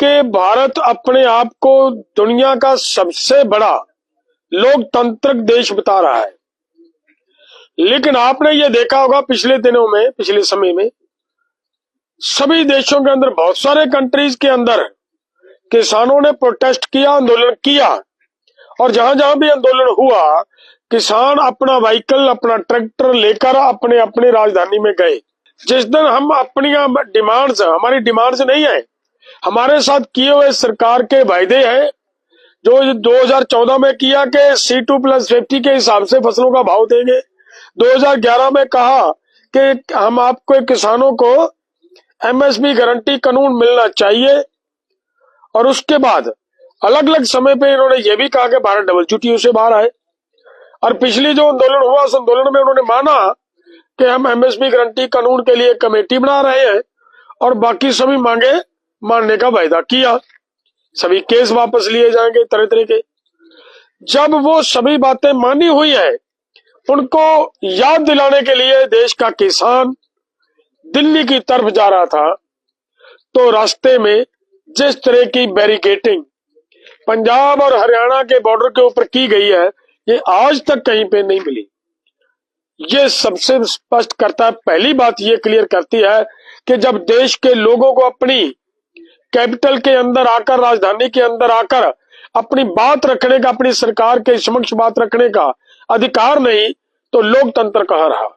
कि भारत अपने आप को दुनिया का सबसे बड़ा लोकतांत्रिक देश बता रहा है। लेकिन आपने ये देखा होगा पिछले दिनों में, पिछले समय में, सभी देशों के अंदर, बहुत सारे कंट्रीज़ के अंदर किसानों ने प्रोटेस्ट किया, आंदोलन किया। और जहाँ जहाँ भी आंदोलन हुआ, किसान अपना व्हीकल अपना ट्रैक्टर लेकर अपने अपने राजधानी में गए। जिस दिन हम अपनी डिमांड्स हमारी डिमांड्स नहीं है, हमारे साथ किए हुए सरकार के वायदे हैं, जो 2014 में किया कि सी टू प्लस फिफ्टी के हिसाब से फ़सलों का भाव देंगे। 2011 में कहा कि हम आपको, किसानों को एमएसपी गारंटी कानून मिलना चाहिए। और उसके बाद अलग अलग समय पे इन्होंने ये भी कहा कि भारत डबल चुटियों से बाहर आए। और पिछली जो आंदोलन हुआ, उस आंदोलन में उन्होंने माना कि हम एमएसपी गारंटी कानून के लिए कमेटी बना रहे हैं और बाकी सभी मांगे मानने का वायदा किया। सभी केस वापस लिए जाएँगे तरह तरह के। जब वो सभी बातें मानी हुई है उनको याद दिलाने के लिए देश का किसान दिल्ली की तरफ़ जा रहा था तो रास्ते में जिस तरह की बैरिकेटिंग पंजाब और हरियाणा के बॉर्डर के ऊपर की गई है, ये आज तक कहीं पे नहीं मिली। ये सबसे स्पष्ट करता है पहली बात ये क्लियर करती है कि जब देश के लोगों को अपनी कैपिटल के अंदर आकर, राजधानी के अंदर आकर अपनी बात रखने का, अपनी सरकार के समक्ष बात रखने का अधिकार नहीं तो लोकतंत्र कहाँ रहा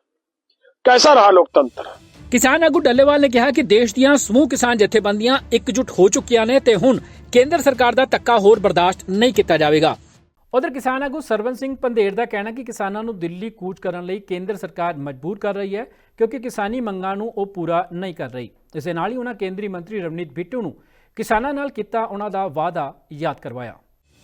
कैसा रहा लोकतंत्र ਕਿਸਾਨ ਆਗੂ ਡੱਲੇਵਾਲ ਨੇ ਕਿਹਾ ਕਿ ਦੇਸ਼ ਦੀਆਂ ਸਮੂਹ ਕਿਸਾਨ ਜਥੇਬੰਦੀਆਂ ਇਕਜੁੱਟ ਹੋ ਚੁੱਕੀਆਂ ਨੇ ਤੇ ਹੁਣ ਕੇਂਦਰ ਸਰਕਾਰ ਦਾ ਧੱਕਾ ਹੋਰ ਬਰਦਾਸ਼ਤ ਨਹੀਂ ਕੀਤਾ ਜਾਵੇਗਾ ਉਧਰ ਕਿਸਾਨ ਆਗੂ ਸਰਵਨ ਸਿੰਘ ਪੰਧੇਰ ਦਾ ਕਹਿਣਾ ਕਿ ਕਿਸਾਨਾਂ ਨੂੰ ਦਿੱਲੀ ਕੂਚ ਕਰਨ ਲਈ ਕੇਂਦਰ ਸਰਕਾਰ ਮਜਬੂਰ ਕਰ ਰਹੀ ਹੈ ਕਿਉਂਕਿ ਕਿਸਾਨੀ ਮੰਗਾਂ ਨੂੰ ਉਹ ਪੂਰਾ ਨਹੀਂ ਕਰ ਰਹੀ ਇਸ ਦੇ ਨਾਲ ਹੀ ਉਹਨਾਂ ਕੇਂਦਰੀ ਮੰਤਰੀ ਰਵਨੀਤ ਬਿੱਟੂ ਨੂੰ ਕਿਸਾਨਾਂ ਨਾਲ ਕੀਤਾ ਉਹਨਾਂ ਦਾ ਵਾਅਦਾ ਯਾਦ ਕਰਵਾਇਆ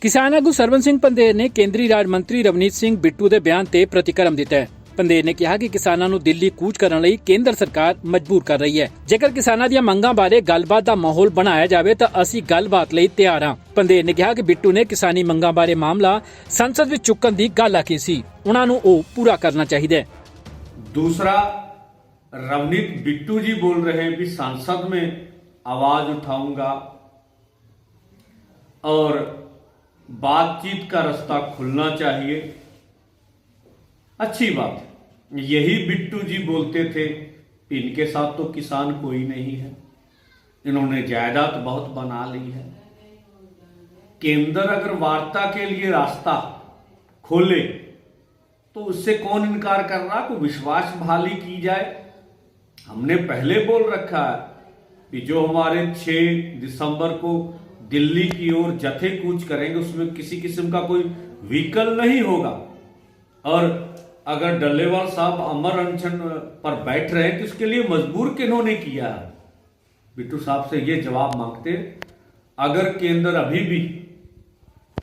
ਕਿਸਾਨ ਆਗੂ ਸਰਵਨ ਸਿੰਘ ਪੰਧੇਰ ਨੇ ਕੇਂਦਰੀ ਰਾਜ ਮੰਤਰੀ ਰਵਨੀਤ ਸਿੰਘ ਬਿੱਟੂ ਦੇ ਬਿਆਨ ਤੇ ਪ੍ਰਤੀਕਰਮ ਦਿੱਤਾ ਹੈ ਪੰਧੇਰ ਨੇ ਕਿਹਾ ਕਿ ਕਿਸਾਨਾਂ ਨੂੰ ਦਿੱਲੀ ਕੂਚ ਕਰਨ ਲਈ ਕੇਂਦਰ ਸਰਕਾਰ ਮਜਬੂਰ ਕਰ ਰਹੀ ਹੈ ਜੇਕਰ ਕਿਸਾਨਾਂ ਦੀਆਂ ਮੰਗਾਂ ਬਾਰੇ ਗੱਲਬਾਤ ਦਾ ਮਾਹੌਲ ਬਣਾਇਆ ਜਾਵੇ ਤਾਂ ਅਸੀਂ ਗੱਲਬਾਤ ਲਈ ਤਿਆਰ ਹਾਂ ਪੰਧੇਰ ਨੇ ਕਿਹਾ ਕਿ ਬਿੱਟੂ ਨੇ ਕਿਸਾਨੀ ਮੰਗਾਂ ਬਾਰੇ ਮਾਮਲਾ ਸੰਸਦ ਵਿੱਚ ਚੁੱਕਣ ਦੀ ਗੱਲ ਆਖੀ ਸੀ ਉਹਨਾਂ ਨੂੰ ਉਹ ਪੂਰਾ ਕਰਨਾ ਚਾਹੀਦਾ ਹੈ दूसरा रवनीत बिट्टू जी बोल रहे हैं कि संसद में आवाज उठाऊंगा और बातचीत का रास्ता खुलना चाहिए। अच्छी बात यही बिट्टू जी बोलते थे, इनके साथ तो किसान कोई नहीं है। इन्होंने जायदाद बहुत बना ली है। केंद्र अगर वार्ता के लिए रास्ता खोले तो उससे कौन इनकार कर रहा? को विश्वास बहाली की जाए। हमने पहले बोल रखा है कि जो हमारे 6 दिसंबर को दिल्ली की ओर जथे कूच करेंगे उसमें किसी किस्म का कोई व्हीकल नहीं होगा। और अगर डल्लेवाल साहब अमर अनशन पर बैठ रहे हैं तो इसके लिए मजबूर किन्होंने किया है? बिट्टू साहब से ये जवाब मांगते अगर केंद्र अभी भी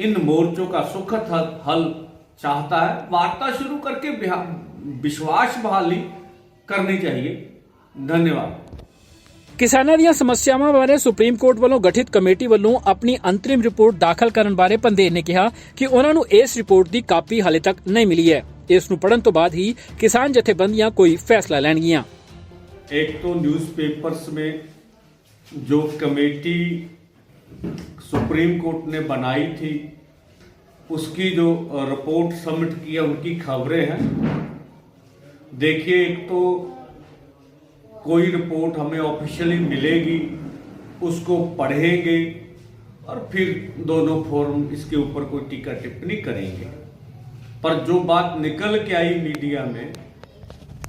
इन मोर्चों का सुखद हल, हल चाहता है वार्ता शुरू करके विश्वास बहाली करनी चाहिए। धन्यवाद। ਕਿਸਾਨਾਂ ਦੀਆਂ ਸਮੱਸਿਆਵਾਂ ਬਾਰੇ ਸੁਪਰੀਮ ਕੋਰਟ ਵੱਲੋਂ ਗਠਿਤ ਕਮੇਟੀ ਵੱਲੋਂ ਆਪਣੀ ਅੰਤਰਿਮ ਰਿਪੋਰਟ ਦਾਖਲ ਕਰਨ ਬਾਰੇ ਪੰਦੇਰ ਨੇ ਕਿਹਾ ਕਿ ਉਹਨਾਂ ਨੂੰ ਇਸ ਰਿਪੋਰਟ ਦੀ ਕਾਪੀ ਹਾਲੇ ਤੱਕ ਨਹੀਂ ਮਿਲੀ ਹੈ। ਇਸ ਨੂੰ ਪੜਨ ਤੋਂ ਬਾਅਦ ਹੀ ਕਿਸਾਨ ਜਥੇਬੰਦੀਆਂ ਕੋਈ ਫੈਸਲਾ ਲੈਣਗੀਆਂ। एक तो न्यूज़पेपर्स में जो कमेटी सुप्रीम कोर्ट ने बनाई थी उसकी जो रिपोर्ट सबमिट किया उनकी खबरें हैं देखिए एक तो कोई रिपोर्ट हमें ऑफिशियली मिलेगी, उसको पढ़ेंगे और फिर दोनों फोरम इसके ऊपर कोई टीका टिप्पणी करेंगे। पर जो बात निकल के आई मीडिया में,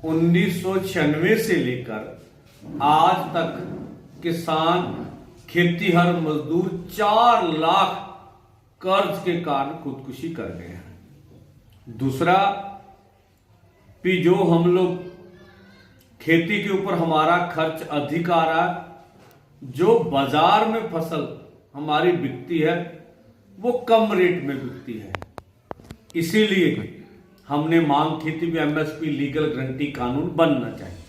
उन्नीस सौ छियानवे से लेकर आज तक किसान, खेतीहर, मजदूर चार लाख कर्ज के कारण खुदकुशी कर गए हैं। दूसरा, कि जो हम लोग खेती के ऊपर हमारा खर्च अधिक आ रहा है जो बाजार में फसल हमारी बिकती है वो कम रेट में बिकती है इसीलिए हमने मांग की थी भी एमएसपी लीगल गारंटी कानून बनना चाहिए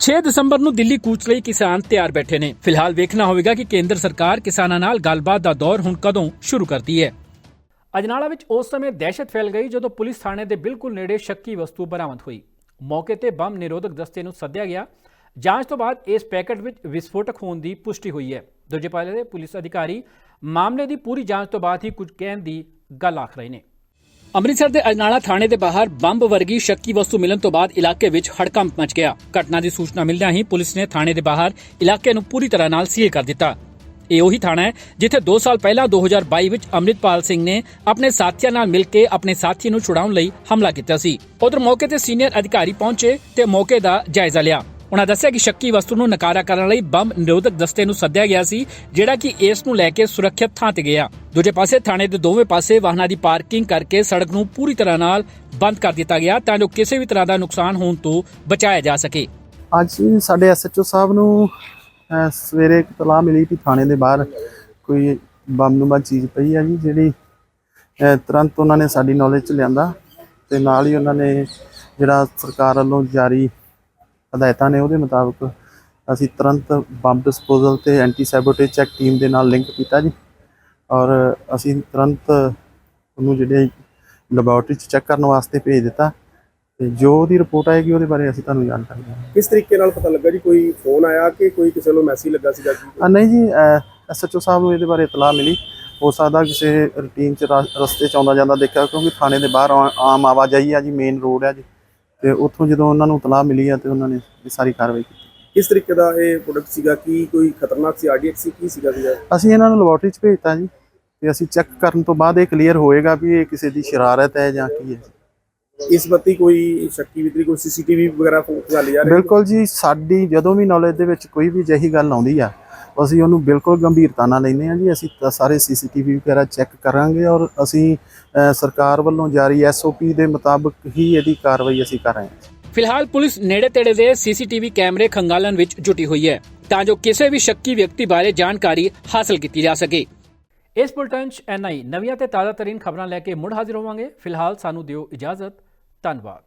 6 ਦਸੰਬਰ ਨੂੰ ਦਿੱਲੀ ਕੂਚ ਲਈ ਕਿਸਾਨ ਤਿਆਰ ਬੈਠੇ ਨੇ ਫਿਲਹਾਲ ਵੇਖਣਾ ਹੋਵੇਗਾ ਕਿ ਕੇਂਦਰ ਸਰਕਾਰ ਕਿਸਾਨਾਂ ਨਾਲ ਗੱਲਬਾਤ ਦਾ ਦੌਰ ਹੁਣ ਕਦੋਂ ਸ਼ੁਰੂ ਕਰਦੀ ਹੈ ਅਜਨਾਲਾ ਵਿੱਚ ਉਸ ਸਮੇਂ ਦਹਿਸ਼ਤ ਫੈਲ ਗਈ ਜਦੋਂ ਪੁਲਿਸ ਥਾਣੇ ਦੇ ਬਿਲਕੁਲ ਨੇੜੇ ਸ਼ੱਕੀ ਵਸਤੂ ਬਰਾਮਦ ਹੋਈ ਮੌਕੇ ਤੇ ਬੰਬ ਨਿਰੋਧਕ ਦਸਤੇ ਨੂੰ ਸੱਦਿਆ ਗਿਆ। ਜਾਂਚ ਤੋਂ ਬਾਅਦ ਇਸ ਪੈਕੇਟ ਵਿੱਚ ਵਿਸਫੋਟਕ ਹੋਣ ਦੀ ਪੁਸ਼ਟੀ ਹੋਈ ਹੈ। ਦੂਜੇ ਪਾਸੇ ਦੇ ਪੁਲਿਸ ਅਧਿਕਾਰੀ ਮਾਮਲੇ ਦੀ ਪੂਰੀ ਜਾਂਚ ਤੋਂ ਬਾਅਦ ਹੀ ਕੁਝ ਕਹਿਣ ਦੀ ਗੱਲ ਆਖ ਰਹੇ ਨੇ। ਅੰਮ੍ਰਿਤਸਰ ਦੇ ਅਜਨਾਲਾ ਥਾਣੇ ਦੇ ਬਾਹਰ ਬੰਬ ਵਰਗੀ ਸ਼ੱਕੀ ਵਸਤੂ ਮਿਲਣ ਤੋਂ ਬਾਅਦ ਇਲਾਕੇ ਵਿੱਚ ਹੜਕੰਪ ਮਚ ਗਿਆ। ਘਟਨਾ ਦੀ ਸੂਚਨਾ ਮਿਲਦਿਆਂ ਹੀ ਪੁਲਿਸ ਨੇ ਥਾਣੇ ਦੇ ਬਾਹਰ ਇਲਾਕੇ ਨੂੰ ਪੂਰੀ ਤਰ੍ਹਾਂ ਨਾਲ ਸੀਲ ਕਰ ਦਿੱਤਾ। ਇਹ ਉਹੀ ਥਾਣਾ ਹੈ ਜਿੱਥੇ 2 ਸਾਲ ਪਹਿਲਾਂ 2022 ਵਿੱਚ ਅੰਮ੍ਰਿਤਪਾਲ ਸਿੰਘ ਨੇ ਆਪਣੇ ਸਾਥੀਆਂ ਨਾਲ ਮਿਲ ਕੇ ਆਪਣੇ ਸਾਥੀ ਨੂੰ ਛੁਡਾਉਣ ਲਈ ਹਮਲਾ ਕੀਤਾ ਸੀ। ਉਧਰ ਮੌਕੇ ਤੇ ਸੀਨੀਅਰ ਅਧਿਕਾਰੀ ਪਹੁੰਚੇ ਤੇ ਮੌਕੇ ਦਾ ਜਾਇਜ਼ਾ ਲਿਆ। ਉਹਨਾਂ ਦੱਸਿਆ ਕਿ ਸ਼ੱਕੀ ਵਸਤੂ ਨੂੰ ਨਕਾਰਾ ਕਰਨ ਲਈ ਬੰਬ ਨਿਰੋਧਕ ਦਸਤੇ ਨੂੰ ਸੱਦਿਆ ਗਿਆ ਸੀ, ਜਿਹੜਾ ਕਿ ਇਸ ਨੂੰ ਲੈ ਕੇ ਸੁਰੱਖਿਅਤ ਥਾਂ ਤੇ ਗਿਆ। ਦੂਜੇ ਪਾਸੇ ਥਾਣੇ ਦੇ ਦੋਵੇਂ ਪਾਸੇ ਵਾਹਨਾਂ ਦੀ ਪਾਰਕਿੰਗ ਕਰਕੇ ਸੜਕ ਨੂੰ ਪੂਰੀ ਤਰ੍ਹਾਂ ਨਾਲ ਬੰਦ ਕਰ ਦਿੱਤਾ ਗਿਆ ਤਾਂ ਜੋ ਕਿਸੇ ਵੀ ਤਰ੍ਹਾਂ ਦਾ ਨੁਕਸਾਨ ਹੋਣ ਤੋਂ ਬਚਾਇਆ ਜਾ ਸਕੇ। ਅੱਜ ਸਾਡੇ ਐਸਐਚਓ ਸਾਹਿਬ ਨੂੰ ਸਵੇਰੇ ਇੱਕ ਤਲਾਹ ਮਿਲੀ ਕਿ ਥਾਣੇ ਦੇ ਬਾਹਰ ਕੋਈ ਬੰਬਨੁਮਾ ਚੀਜ਼ ਪਈ ਆ ਜੀ, ਜਿਹੜੀ ਤੁਰੰਤ ਉਹਨਾਂ ਨੇ ਸਾਡੀ ਨੌਲੇਜ ਚ ਲਿਆਂਦਾ ਤੇ ਨਾਲ ਹੀ ਉਹਨਾਂ ਨੇ ਜਿਹੜਾ ਸਰਕਾਰ ਵੱਲੋਂ ਜਾਰੀ ਹਦਾਇਤਾਂ ਨੇ ਉਹਦੇ ਮੁਤਾਬਕ ਅਸੀਂ ਤੁਰੰਤ ਬੰਬ ਡਿਸਪੋਜ਼ਲ ਤੇ ਐਂਟੀ ਸੈਬੋਟੇਜ ਚੈੱਕ ਟੀਮ ਦੇ ਨਾਲ ਲਿੰਕ ਕੀਤਾ ਜੀ ਔਰ ਅਸੀਂ ਤੁਰੰਤ ਉਹਨੂੰ ਜਿਹੜੇ ਲੈਬੋਰਟਰੀ ਚ ਚੈੱਕ ਕਰਨ ਵਾਸਤੇ ਭੇਜ ਦਿੱਤਾ ਤੇ ਜੋ ਉਹਦੀ ਰਿਪੋਰਟ ਆਏਗੀ ਉਹਦੇ ਬਾਰੇ ਅਸੀਂ ਤੁਹਾਨੂੰ ਜਾਣਕਾਰੀ ਦੇਵਾਂਗੇ। ਕਿਸ ਤਰੀਕੇ ਨਾਲ ਪਤਾ ਲੱਗਾ ਜੀ? ਕੋਈ ਫੋਨ ਆਇਆ ਕਿ ਕੋਈ ਕਿਸੇ ਨੂੰ ਮੈਸੇਜ ਲੱਗਾ ਸੀਗਾ ਜੀ? ਆ ਨਹੀਂ ਜੀ ਐਸਐਚਓ ਸਾਹਿਬ ਨੂੰ ਇਹਦੇ ਬਾਰੇ ਇਤਲਾਹ ਮਿਲੀ। ਹੋ ਸਕਦਾ ਕਿਸੇ ਰੂਟੀਨ ਚ ਰਾ- ਰਸਤੇ ਚ ਆਉਂਦਾ ਜਾਂਦਾ ਦੇਖਿਆ ਕਿਉਂਕਿ ਥਾਣੇ ਦੇ ਬਾਹਰ ਆ- ਆਮ ਆਵਾਜਾਈ ਆ ਜੀ ਮੇਨ ਰੋਡ ਆ ਜੀ। ਤੇ ਉੱਥੋਂ ਜਦੋਂ ਉਹਨਾਂ ਨੂੰ ਇਤਲਾਹ ਮਿਲੀ ਆ ਤੇ ਉਹਨਾਂ ਨੇ ਇਹ ਸਾਰੀ ਕਾਰਵਾਈ ਕੀਤੀ। ਕਿਸ ਤਰੀਕੇ ਦਾ ਇਹ ਪ੍ਰੋਡਕਟ ਸੀਗਾ? ਕੀ ਕੋਈ ਖਤਰਨਾਕ ਸੀ? ਆਰਡੀਐਕਸ ਸੀ? ਕੀ ਸੀਗਾ ਜੀ? ਅਸੀਂ ਇਹਨਾਂ ਨੂੰ ਲੈਬੋਰੇਟਰੀ ਚ ਭੇਜਤਾ ਜੀ। ਤੇ ਅਸੀਂ ਚੈੱਕ ਕਰਨ ਤੋਂ ਬਾਅਦ ਇਹ ਕਲੀਅਰ ਹੋਏਗਾ ਵੀ ਇਹ ਕਿਸੇ ਦੀ ਸ਼ਰਾਰਤ ਹੈ ਜਾਂ ਕੀ ਹੈ ਇਸ ਬੱਤੀ ਕੋਈ ਸ਼ੱਕੀ ਵਿਤਰੀ ਕੋਈ ਸੀਸੀਟੀਵੀ ਵਗੈਰਾ ਖੰਗਾਲੀ ਜਾ ਰਹੀ ਹੈ? ਬਿਲਕੁਲ ਜੀ ਸਾਡੀ ਜਦੋਂ ਵੀ ਨੌਲੇਜ ਦੇ ਵਿੱਚ ਕੋਈ ਵੀ ਅਜਿਹੀ ਗੱਲ ਆਉਂਦੀ ਆ ਅਸੀਂ ਉਹਨੂੰ ਬਿਲਕੁਲ ਗੰਭੀਰਤਾ ਨਾਲ ਲੈਂਦੇ ਆ ਜੀ ਅਸੀਂ ਸਾਰੇ ਸੀਸੀਟੀਵੀ ਵਗੈਰਾ ਚੈੱਕ ਕਰਾਂਗੇ ਔਰ ਅਸੀਂ ਸਰਕਾਰ ਵੱਲੋਂ ਜਾਰੀ ਐਸਓਪੀ ਦੇ ਮੁਤਾਬਕ ਹੀ ਇਹਦੀ ਕਾਰਵਾਈ ਅਸੀਂ ਕਰ ਰਹੇ ਹਾਂ। ਫਿਲਹਾਲ ਪੁਲਿਸ ਨੇੜੇ ਤੇੜੇ ਦੇ ਸੀਸੀਟੀਵੀ ਕੈਮਰੇ ਖੰਗਾਲਣ ਵਿੱਚ ਜੁਟੀ ਹੋਈ ਹੈ ਤਾਂ ਜੋ ਕਿਸੇ ਵੀ ਸ਼ੱਕੀ ਵਿਅਕਤੀ ਬਾਰੇ ਜਾਣਕਾਰੀ ਹਾਸਲ ਕੀਤੀ ਜਾ ਸਕੇ। ਇਸ ਬੁਲਟਨ 'ਚ ਐਨਆਈ ਨਵੀਆਂ ਤੇ ਤਾਜ਼ਾ ਤਰੀਨ ਖਬਰਾਂ ਲੈ ਕੇ ਮੁੜ ਹਾਜ਼ਰ ਹੋਵਾਂਗੇ। ਫਿਲਹਾਲ ਸਾਨੂੰ ਦਿਓ ਇਜਾਜ਼ਤ। ਧੰਨਵਾਦ।